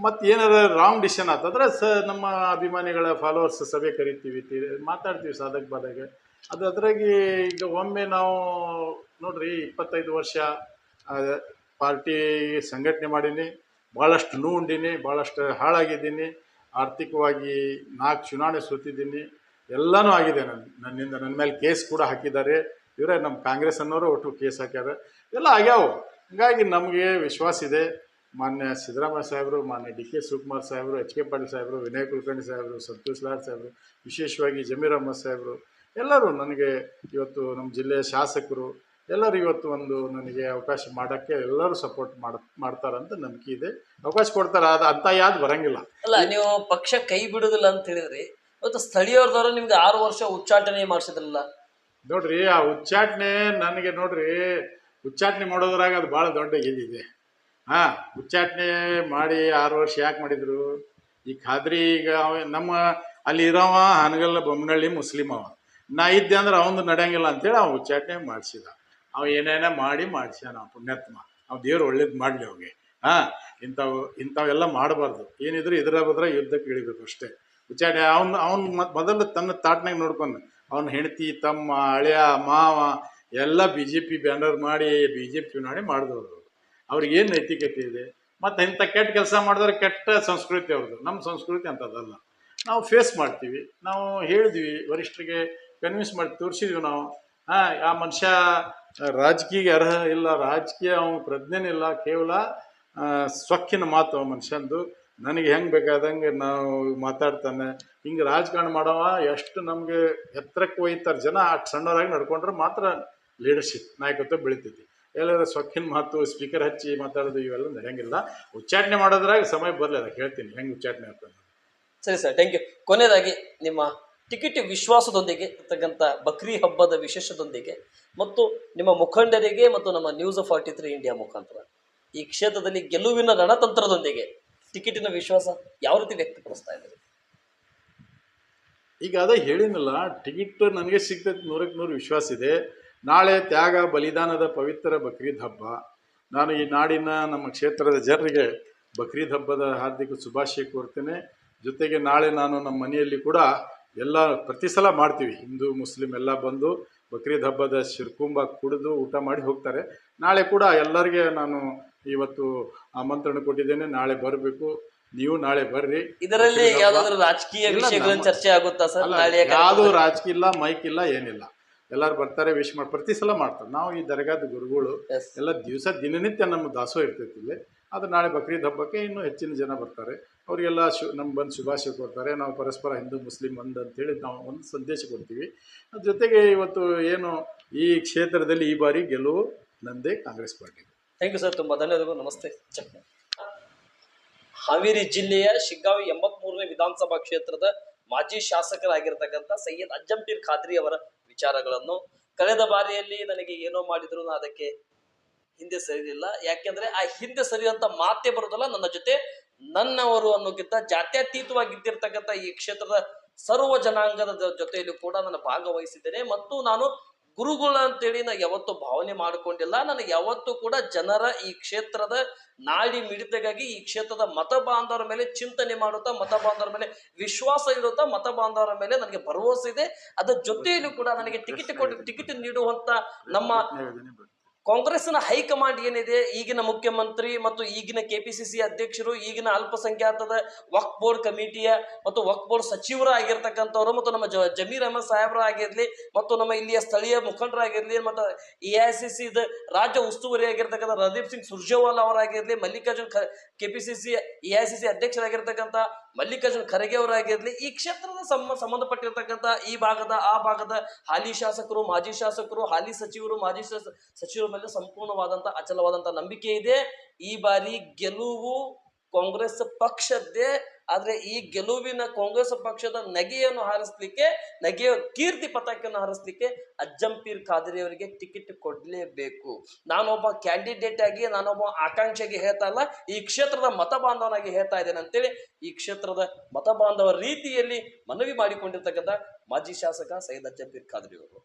ಮತ್ತು ಏನಾರ ರಾಂಗ್ ಡಿಸಿಷನ್ ಆತಂದ್ರೆ ಸ ನಮ್ಮ ಅಭಿಮಾನಿಗಳ ಫಾಲೋವರ್ಸ್ ಸಭೆ ಕರಿತೀವಿ ಮಾತಾಡ್ತೀವಿ ಸಾಧಕ ಬಾಧಕ ಅದು ಅದ್ರಾಗಿ ಈಗ ಒಮ್ಮೆ ನಾವು ನೋಡ್ರಿ ಇಪ್ಪತ್ತೈದು ವರ್ಷ ಪಾರ್ಟಿ ಸಂಘಟನೆ ಮಾಡೀನಿ ಭಾಳಷ್ಟು ಉಂಡೀನಿ ಭಾಳಷ್ಟು ಹಾಳಾಗಿದ್ದೀನಿ, ಆರ್ಥಿಕವಾಗಿ ನಾಲ್ಕು ಚುನಾವಣೆ ಸೋತಿದ್ದೀನಿ, ಎಲ್ಲನೂ ಆಗಿದೆ ನನ್ನ ನನ್ನಿಂದ ನನ್ನ ಮೇಲೆ ಕೇಸ್ ಕೂಡ ಹಾಕಿದ್ದಾರೆ. ಇವರೇ ನಮ್ಮ ಕಾಂಗ್ರೆಸ್ ಅನ್ನೋರು ಒಟ್ಟು ಕೇಸ್ ಹಾಕ್ಯಾರ. ಎಲ್ಲ ಆಗ್ಯಾವು. ಹೀಗಾಗಿ ನಮಗೆ ವಿಶ್ವಾಸ ಇದೆ. ಮಾನ್ಯ ಸಿದ್ದರಾಮಯ್ಯ ಸಾಹೇಬರು ಮಾನ್ಯ ಡಿ ಕೆ ಶಿವಕುಮಾರ್ ಸಾಹೇಬರು ಎಚ್ ಕೆ ಪಾಟೀಲ್ ಸಾಹೇಬರು ವಿನಯ್ ಕುಲಕರ್ಣಿ ಸಾಹೇಬರು ಸಂತೋಷ್ ಲಾಡ್ ಸಾಹೇಬರು ವಿಶೇಷವಾಗಿ ಜಮೀರ್ ಅಹ್ಮದ್ ಸಾಹೇಬರು ಎಲ್ಲರೂ ನನಗೆ ಇವತ್ತು ನಮ್ಮ ಜಿಲ್ಲೆಯ ಶಾಸಕರು ಎಲ್ಲರೂ ಇವತ್ತು ಒಂದು ನನಗೆ ಅವಕಾಶ ಮಾಡೋಕ್ಕೆ ಎಲ್ಲರೂ ಸಪೋರ್ಟ್ ಮಾಡ ಮಾಡ್ತಾರಂತ ನಂಬಿಕೆ ಇದೆ. ಅವಕಾಶ ಕೊಡ್ತಾರೆ ಅದು ಅಂತ ಯಾವ್ದು ಬರಂಗಿಲ್ಲ. ಅಲ್ಲ ನೀವು ಪಕ್ಷ ಕೈ ಬಿಡುದಿಲ್ಲ ಅಂತ ಹೇಳಿದ್ರಿ. ಇವತ್ತು ಸ್ಥಳೀಯರದವರು ನಿಮ್ಗೆ ಆರು ವರ್ಷ ಉಚ್ಚಾಟನೆ ಮಾಡಿಸಿದ್ರಲ್ಲ. ನೋಡ್ರಿ ಆ ಉಚ್ಚಾಟನೆ ನನಗೆ ನೋಡ್ರಿ ಉಚ್ಚಾಟನೆ ಮಾಡೋದ್ರಾಗ ಅದು ಭಾಳ ದೊಡ್ಡ ಇದಿದೆ. ಹಾಂ ಉಚ್ಚಾಟನೆ ಮಾಡಿ ಆರು ವರ್ಷ ಯಾಕೆ ಮಾಡಿದ್ರು? ಈ ಖಾದ್ರಿ ಈಗ ಅವ ನಮ್ಮ ಅಲ್ಲಿ ಇರೋವ ಹನಗಲ್ಲ ಬೊಮ್ಮನಹಳ್ಳಿ ಮುಸ್ಲಿಮ್ ಅವ. ನಾ ಇದ್ದೆ ಅಂದ್ರೆ ಅವನು ನಡೆಯಂಗಿಲ್ಲ ಅಂತೇಳಿ ಅವ ಉಚ್ಚಾಟನೆ ಮಾಡಿಸಿದ. ಅವ ಏನೇನೋ ಮಾಡಿ ಮಾಡಿಸ್ಯಾನ ಪುಣ್ಯಾತ್ಮ. ಅವ್ ದೇವ್ರು ಒಳ್ಳೇದು ಮಾಡಲಿ ಅವ್ಗೆ. ಹಾಂ, ಇಂಥವು, ಇಂಥವೆಲ್ಲ ಮಾಡಬಾರ್ದು. ಏನಿದ್ರು ಇದ್ರ ಬದ್ರ ಯುದ್ಧಕ್ಕೆ ಇಳಿಬೇಕು ಅಷ್ಟೇ. ಉಚ್ಚಾಟನೆ ಅವ್ನು ಅವ್ನು ಮೊದಲು ತನ್ನ ತಾಟ್ನಾಗ ನೋಡ್ಕೊಂಡು ಅವನ ಹೆಂಡತಿ, ತಮ್ಮ ಅಳಿಯ ಮಾವ ಎಲ್ಲ ಬಿ ಜೆ ಪಿ ಬ್ಯಾನರ್ ಮಾಡಿ ಬಿ ಜೆ ಪಿ ಚುನಾವಣೆ ಮಾಡಿದವರು. ಅವ್ರಿಗೆ ಏನು ನೈತಿಕತೆ ಇದೆ? ಮತ್ತು ಇಂಥ ಕೆಟ್ಟ ಕೆಲಸ ಮಾಡಿದ್ರೆ ಕೆಟ್ಟ ಸಂಸ್ಕೃತಿ ಅವ್ರದ್ದು ನಮ್ಮ ಸಂಸ್ಕೃತಿ ಅಂಥದ್ದಲ್ಲ ನಾವು ಫೇಸ್ ಮಾಡ್ತೀವಿ. ನಾವು ಹೇಳಿದ್ವಿ ವರಿಷ್ಠರಿಗೆ ಕನ್ವಿನ್ಸ್ ಮಾಡಿ ತೋರಿಸಿದ್ವಿ ನಾವು. ಹಾಂ, ಆ ಮನುಷ್ಯ ರಾಜಕೀಯ ಅರ್ಹ ಇಲ್ಲ, ರಾಜಕೀಯ ಅವನು ಪ್ರಜ್ಞೆನಿಲ್ಲ, ಕೇವಲ ಸ್ವಕ್ಕಿನ ಮಾತು ಅವ ಮನುಷ್ಯಂದು. ನನಗೆ ಹೆಂಗೆ ಬೇಕಾದಂಗೆ ನಾವು ಮಾತಾಡ್ತಾನೆ. ಹಿಂಗೆ ರಾಜಕಾರಣ ಮಾಡೋವ, ಎಷ್ಟು ನಮಗೆ ಎತ್ತರಕ್ಕೆ ಒಯ್ತಾರೆ ಜನ, ಅಷ್ಟು ಸಣ್ಣವರಾಗಿ ನಡ್ಕೊಂಡ್ರೆ ಮಾತ್ರ ಲೀಡರ್ಶಿಪ್ ನಾಯಕತ್ವ ಬೆಳಿತೈತಿ. ಎಲ್ಲರ ಸೊಕ್ಕಿನ ಮಾತು ಸ್ಪೀಕರ್ ಹಚ್ಚಿ ಮಾತಾಡೋದು ಇವೆಲ್ಲ ನಡೆಯಂಗಿಲ್ಲ ಉಚ್ಚಾಟನೆ ಮಾಡೋದ್ರಾಗ ಸಮಯ ಬರಲಿ ಅದಕ್ಕೆ ಹೇಳ್ತೀನಿ. ಹೆಂಗೆ ಉಚ್ಚಾಟನೆ ಆಗ್ತದೆ ಸರಿ ಸರ್ ಥ್ಯಾಂಕ್ ಯು ಕೊನೆಯದಾಗಿ ನಿಮ್ಮ ಟಿಕೆಟ್ ವಿಶ್ವಾಸದೊಂದಿಗೆ ಇರ್ತಕ್ಕಂಥ ಬಕ್ರಿ ಹಬ್ಬದ ವಿಶೇಷದೊಂದಿಗೆ ಮತ್ತು ನಿಮ್ಮ ಮುಖಂಡರಿಗೆ ಮತ್ತು ನಮ್ಮ ನ್ಯೂಸ್ ಫಾರ್ಟಿ ತ್ರೀ ಇಂಡಿಯಾ ಮುಖಾಂತರ ಈ ಕ್ಷೇತ್ರದಲ್ಲಿ ಗೆಲುವಿನ ರಣತಂತ್ರದೊಂದಿಗೆ ಟಿಕೆಟಿನ ವಿಶ್ವಾಸ ಯಾವ ರೀತಿ ವ್ಯಕ್ತಪಡಿಸ್ತಾ ಇದ್ದಾರೆ? ಈಗ ಅದೇ ಹೇಳಿನಲ್ಲ ಟಿಕೆಟ್ ನನಗೆ ಸಿಗ್ತೈತೆ ನೂರಕ್ಕೆ ನೂರು ವಿಶ್ವಾಸ ಇದೆ. ನಾಳೆ ತ್ಯಾಗ ಬಲಿದಾನದ ಪವಿತ್ರ ಬಕ್ರೀದ್ ಹಬ್ಬ. ನಾನು ಈ ನಾಡಿನ ನಮ್ಮ ಕ್ಷೇತ್ರದ ಜನರಿಗೆ ಬಕ್ರೀದ್ ಹಬ್ಬದ ಹಾರ್ದಿಕ ಶುಭಾಶಯ ಕೋರ್ತೇನೆ. ಜೊತೆಗೆ ನಾಳೆ ನಾನು ನಮ್ಮ ಮನೆಯಲ್ಲಿ ಕೂಡ ಎಲ್ಲ ಪ್ರತಿ ಸಲ ಮಾಡ್ತೀವಿ. ಹಿಂದೂ ಮುಸ್ಲಿಂ ಎಲ್ಲ ಬಂದು ಬಕ್ರೀದ್ ಹಬ್ಬದ ಶಿರ್ಕುಂಬ ಕುಡಿದು ಊಟ ಮಾಡಿ ಹೋಗ್ತಾರೆ. ನಾಳೆ ಕೂಡ ಎಲ್ಲರಿಗೆ ನಾನು ಇವತ್ತು ಆಮಂತ್ರಣ ಕೊಟ್ಟಿದ್ದೇನೆ. ನಾಳೆ ಬರಬೇಕು. ನೀವು ನಾಳೆ ಬರ್ರಿ. ಇದರಲ್ಲಿ ಯಾವ್ದಾದ್ರು ರಾಜಕೀಯ ಚರ್ಚೆ ಆಗುತ್ತಾ ಸರ್? ಯಾವುದು ರಾಜಕೀಯ ಇಲ್ಲ ಮೈಕ್ ಇಲ್ಲ ಏನಿಲ್ಲ. ಎಲ್ಲರೂ ಬರ್ತಾರೆ ವಿಶ್ ಮಾಡಿ ಪ್ರತಿ ಸಲ ಮಾಡ್ತಾರೆ. ನಾವು ಈ ದರ್ಗಾದ ಗುರುಗಳು. ಎಲ್ಲ ದಿವಸ ದಿನನಿತ್ಯ ನಮ್ಮ ದಾಸೋ ಇರ್ತೈತಿ ಇಲ್ಲಿ ಅದು ನಾಳೆ ಬಕ್ರೀದ್ ಹಬ್ಬಕ್ಕೆ ಇನ್ನೂ ಹೆಚ್ಚಿನ ಜನ ಬರ್ತಾರೆ. ಅವರಿಗೆಲ್ಲ ಶು ನಮ್ಮ ಬಂದು ಶುಭಾಶಯ ಕೊಡ್ತಾರೆ. ನಾವು ಪರಸ್ಪರ ಹಿಂದೂ ಮುಸ್ಲಿಂ ಒಂದು ಅಂತೇಳಿ ನಾವು ಒಂದು ಸಂದೇಶ ಕೊಡ್ತೀವಿ. ಅದ್ರ ಜೊತೆಗೆ ಇವತ್ತು ಏನು ಈ ಕ್ಷೇತ್ರದಲ್ಲಿ ಈ ಬಾರಿ ಗೆಲುವು ನಂದೇ Congress party. Thank you sir ತುಂಬ ಧನ್ಯವಾದಗಳು. ನಮಸ್ತೆ. ಹಾವೇರಿ ಜಿಲ್ಲೆಯ ಶಿಗ್ಗಾವಿ ಎಂಬತ್ಮೂರನೇ ವಿಧಾನಸಭಾ ಕ್ಷೇತ್ರದ ಮಾಜಿ ಶಾಸಕರಾಗಿರ್ತಕ್ಕಂಥ ಸೈಯದ್ ಅಜ್ಜಂಪೀರ್ ಖಾದ್ರಿ ಅವರ ವಿಚಾರಗಳನ್ನು. ಕಳೆದ ಬಾರಿಯಲ್ಲಿ ನನಗೆ ಏನೋ ಮಾಡಿದ್ರು ಅದಕ್ಕೆ ಹಿಂದೆ ಸರಿಲಿಲ್ಲ. ಯಾಕೆಂದ್ರೆ ಆ ಹಿಂದೆ ಸರಿಯುವಂತ ಮಾತೇ ಬರೋದಲ್ಲ ನನ್ನ ಜೊತೆ ನನ್ನವರು ಅನ್ನೋಕ್ಕಿಂತ ಜಾತ್ಯತೀತವಾಗಿದ್ದಿರ್ತಕ್ಕಂಥ ಈ ಕ್ಷೇತ್ರದ ಸರ್ವ ಜನಾಂಗದ ಜೊತೆಯಲ್ಲೂ ಕೂಡ ನಾನು ಭಾಗವಹಿಸಿದ್ದೇನೆ. ಮತ್ತು ನಾನು ಗುರುಗಳು ಅಂತೇಳಿ ನಾ ಯಾವತ್ತೂ ಭಾವನೆ ಮಾಡಿಕೊಂಡಿಲ್ಲ. ನನಗೆ ಯಾವತ್ತೂ ಕೂಡ ಜನರ ಈ ಕ್ಷೇತ್ರದ ನಾಡಿ ಮಿಡಿತೆಗಾಗಿ ಈ ಕ್ಷೇತ್ರದ ಮತ ಬಾಂಧವರ ಮೇಲೆ ಚಿಂತನೆ ಮಾಡುತ್ತಾ ಮತ ಬಾಂಧವರ ಮೇಲೆ ವಿಶ್ವಾಸ ಇರುತ್ತಾ ಮತ ಬಾಂಧವರ ಮೇಲೆ ನನಗೆ ಭರವಸೆ ಇದೆ. ಅದರ ಜೊತೆಯಲ್ಲೂ ಕೂಡ ನನಗೆ ಟಿಕೆಟ್ ಕೊಟ್ಟು ಟಿಕೆಟ್ ನೀಡುವಂತ ನಮ್ಮ ಕಾಂಗ್ರೆಸ್ನ ಹೈಕಮಾಂಡ್ ಏನಿದೆ, ಈಗಿನ ಮುಖ್ಯಮಂತ್ರಿ ಮತ್ತು ಈಗಿನ ಕೆಪಿಸಿಸಿ ಅಧ್ಯಕ್ಷರು, ಈಗಿನ ಅಲ್ಪಸಂಖ್ಯಾತದ ವಕ್ ಬೋರ್ಡ್ ಕಮಿಟಿಯ ಮತ್ತು ವಕ್ ಬೋರ್ಡ್ ಸಚಿವರ ಆಗಿರ್ತಕ್ಕಂಥವ್ರು ಮತ್ತು ನಮ್ಮ ಜ, ಜಮೀರ್ ಅಹಮದ್ ಸಾಹೇಬ್ರ ಆಗಿರಲಿ ಮತ್ತು ನಮ್ಮ ಇಲ್ಲಿಯ ಸ್ಥಳೀಯ ಮುಖಂಡರಾಗಿರಲಿ ಮತ್ತು ಎ ಐ ಸಿ ಸಿ ರಾಜ್ಯ ಉಸ್ತುವಾರಿ ಆಗಿರ್ತಕ್ಕಂಥ ರಣದೀಪ್ ಸಿಂಗ್ ಸುರ್ಜೇವಾಲ್ ಅವರಾಗಿರಲಿ, ಮಲ್ಲಿಕಾರ್ಜುನ್ ಖ, KPCC A I C C ಅಧ್ಯಕ್ಷರಾಗಿರ್ತಕ್ಕಂಥ Mallikarjun Kharge ಅವರಾಗಿರ್ಲಿ ಈ ಕ್ಷೇತ್ರದ ಸಂಬ ಸಂಬಂಧಪಟ್ಟಿರ್ತಕ್ಕಂಥ ಈ ಭಾಗದ, ಆ ಭಾಗದ ಹಾಲಿ ಶಾಸಕರು, ಮಾಜಿ ಶಾಸಕರು, ಹಾಲಿ ಸಚಿವರು, ಮಾಜಿ ಸಚಿವರ ಮೇಲೆ ಸಂಪೂರ್ಣವಾದಂಥ ಅಚಲವಾದಂಥ ನಂಬಿಕೆ ಇದೆ. ಈ ಬಾರಿ ಗೆಲುವು ಕಾಂಗ್ರೆಸ್ ಪಕ್ಷದ್ದೇ, ಆದ್ರೆ ಈ ಗೆಲುವಿನ ಕಾಂಗ್ರೆಸ್ ಪಕ್ಷದ ನಗೆಯನ್ನು ಹಾರಿಸ್ಲಿಕ್ಕೆ, ನಗೆಯ ಕೀರ್ತಿ ಪತಾಕೆಯನ್ನು ಹಾರಿಸ್ಲಿಕ್ಕೆ ಅಜ್ಜಂಪೀರ್ ಖಾದ್ರಿ ಅವರಿಗೆ ಟಿಕೆಟ್ ಕೊಡ್ಲೇಬೇಕು. ನಾನೊಬ್ಬ ಕ್ಯಾಂಡಿಡೇಟ್ ಆಗಿ, ನಾನೊಬ್ಬ ಆಕಾಂಕ್ಷೆಗೆ ಹೇಳ್ತಾ ಇಲ್ಲ, ಈ ಕ್ಷೇತ್ರದ ಮತ ಬಾಂಧವನಾಗಿ ಹೇಳ್ತಾ ಇದ್ದೇನೆ ಅಂತೇಳಿ ಈ ಕ್ಷೇತ್ರದ ಮತ ಬಾಂಧವ ರೀತಿಯಲ್ಲಿ ಮನವಿ ಮಾಡಿಕೊಂಡಿರ್ತಕ್ಕಂಥ ಮಾಜಿ ಶಾಸಕ ಸೈಯದ್ ಅಜ್ಜಂಪೀರ್ ಖಾದ್ರಿ ಅವರು.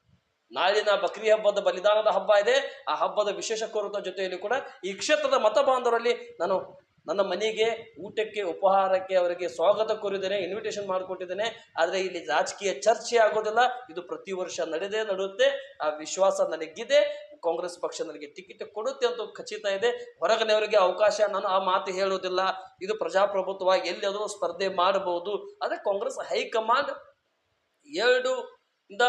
ನಾಳಿನ ಬಕ್ರಿ ಹಬ್ಬದ ಬಲಿದಾನದ ಹಬ್ಬ ಇದೆ. ಆ ಹಬ್ಬದ ವಿಶೇಷ ಕೋರುತ ಜೊತೆಯಲ್ಲಿ ಕೂಡ ಈ ಕ್ಷೇತ್ರದ ಮತ ಬಾಂಧವರಲ್ಲಿ ನಾನು ನನ್ನ ಮನೆಗೆ ಊಟಕ್ಕೆ, ಉಪಹಾರಕ್ಕೆ ಅವರಿಗೆ ಸ್ವಾಗತ ಕೋರಿದ್ದೇನೆ ಇನ್ವಿಟೇಷನ್ ಮಾಡಿಕೊಟ್ಟಿದ್ದೇನೆ. ಆದರೆ ಇಲ್ಲಿ ರಾಜಕೀಯ ಚರ್ಚೆ ಆಗೋದಿಲ್ಲ. ಇದು ಪ್ರತಿ ವರ್ಷ ನಡೆದೇ ನಡೆಯುತ್ತೆ. ಆ ವಿಶ್ವಾಸ ನನಗಿದೆ. ಕಾಂಗ್ರೆಸ್ ಪಕ್ಷ ನನಗೆ ಟಿಕೆಟ್ ಕೊಡುತ್ತೆ ಅಂತ ಖಚಿತ ಇದೆ. ಹೊರಗನೆಯವರಿಗೆ ಅವಕಾಶ, ನಾನು ಆ ಮಾತು ಹೇಳೋದಿಲ್ಲ ಇದು ಪ್ರಜಾಪ್ರಭುತ್ವ, ಎಲ್ಲಿಯಾದರೂ ಸ್ಪರ್ಧೆ ಮಾಡಬಹುದು. ಆದರೆ ಕಾಂಗ್ರೆಸ್ ಹೈಕಮಾಂಡ್ ಎರಡು ಇಂದ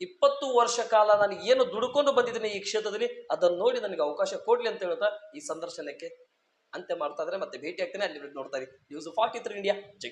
ಇಪ್ಪತ್ತು ವರ್ಷ ಕಾಲ ನಾನು ಏನು ದುಡ್ಕೊಂಡು ಬಂದಿದ್ದೀನಿ ಈ ಕ್ಷೇತ್ರದಲ್ಲಿ, ಅದನ್ನು ನೋಡಿ ನನಗೆ ಅವಕಾಶ ಕೊಡ್ಲಿ ಅಂತ ಹೇಳ್ತಾ ಈ ಸಂದರ್ಶನಕ್ಕೆ ಅಂತ್ಯ ಮಾಡ್ತಾ ಇದ್ರೆ ಮತ್ತೆ ಭೇಟಿ ಆಗ್ತೇನೆ. ಅಲ್ಲಿ ನೋಡ್ತಾ ಇರಿ. ನ್ಯೂಸ್ ಫಾರ್ಟಿ ತ್ರೀ ಇಂಡಿಯಾ ಜೈ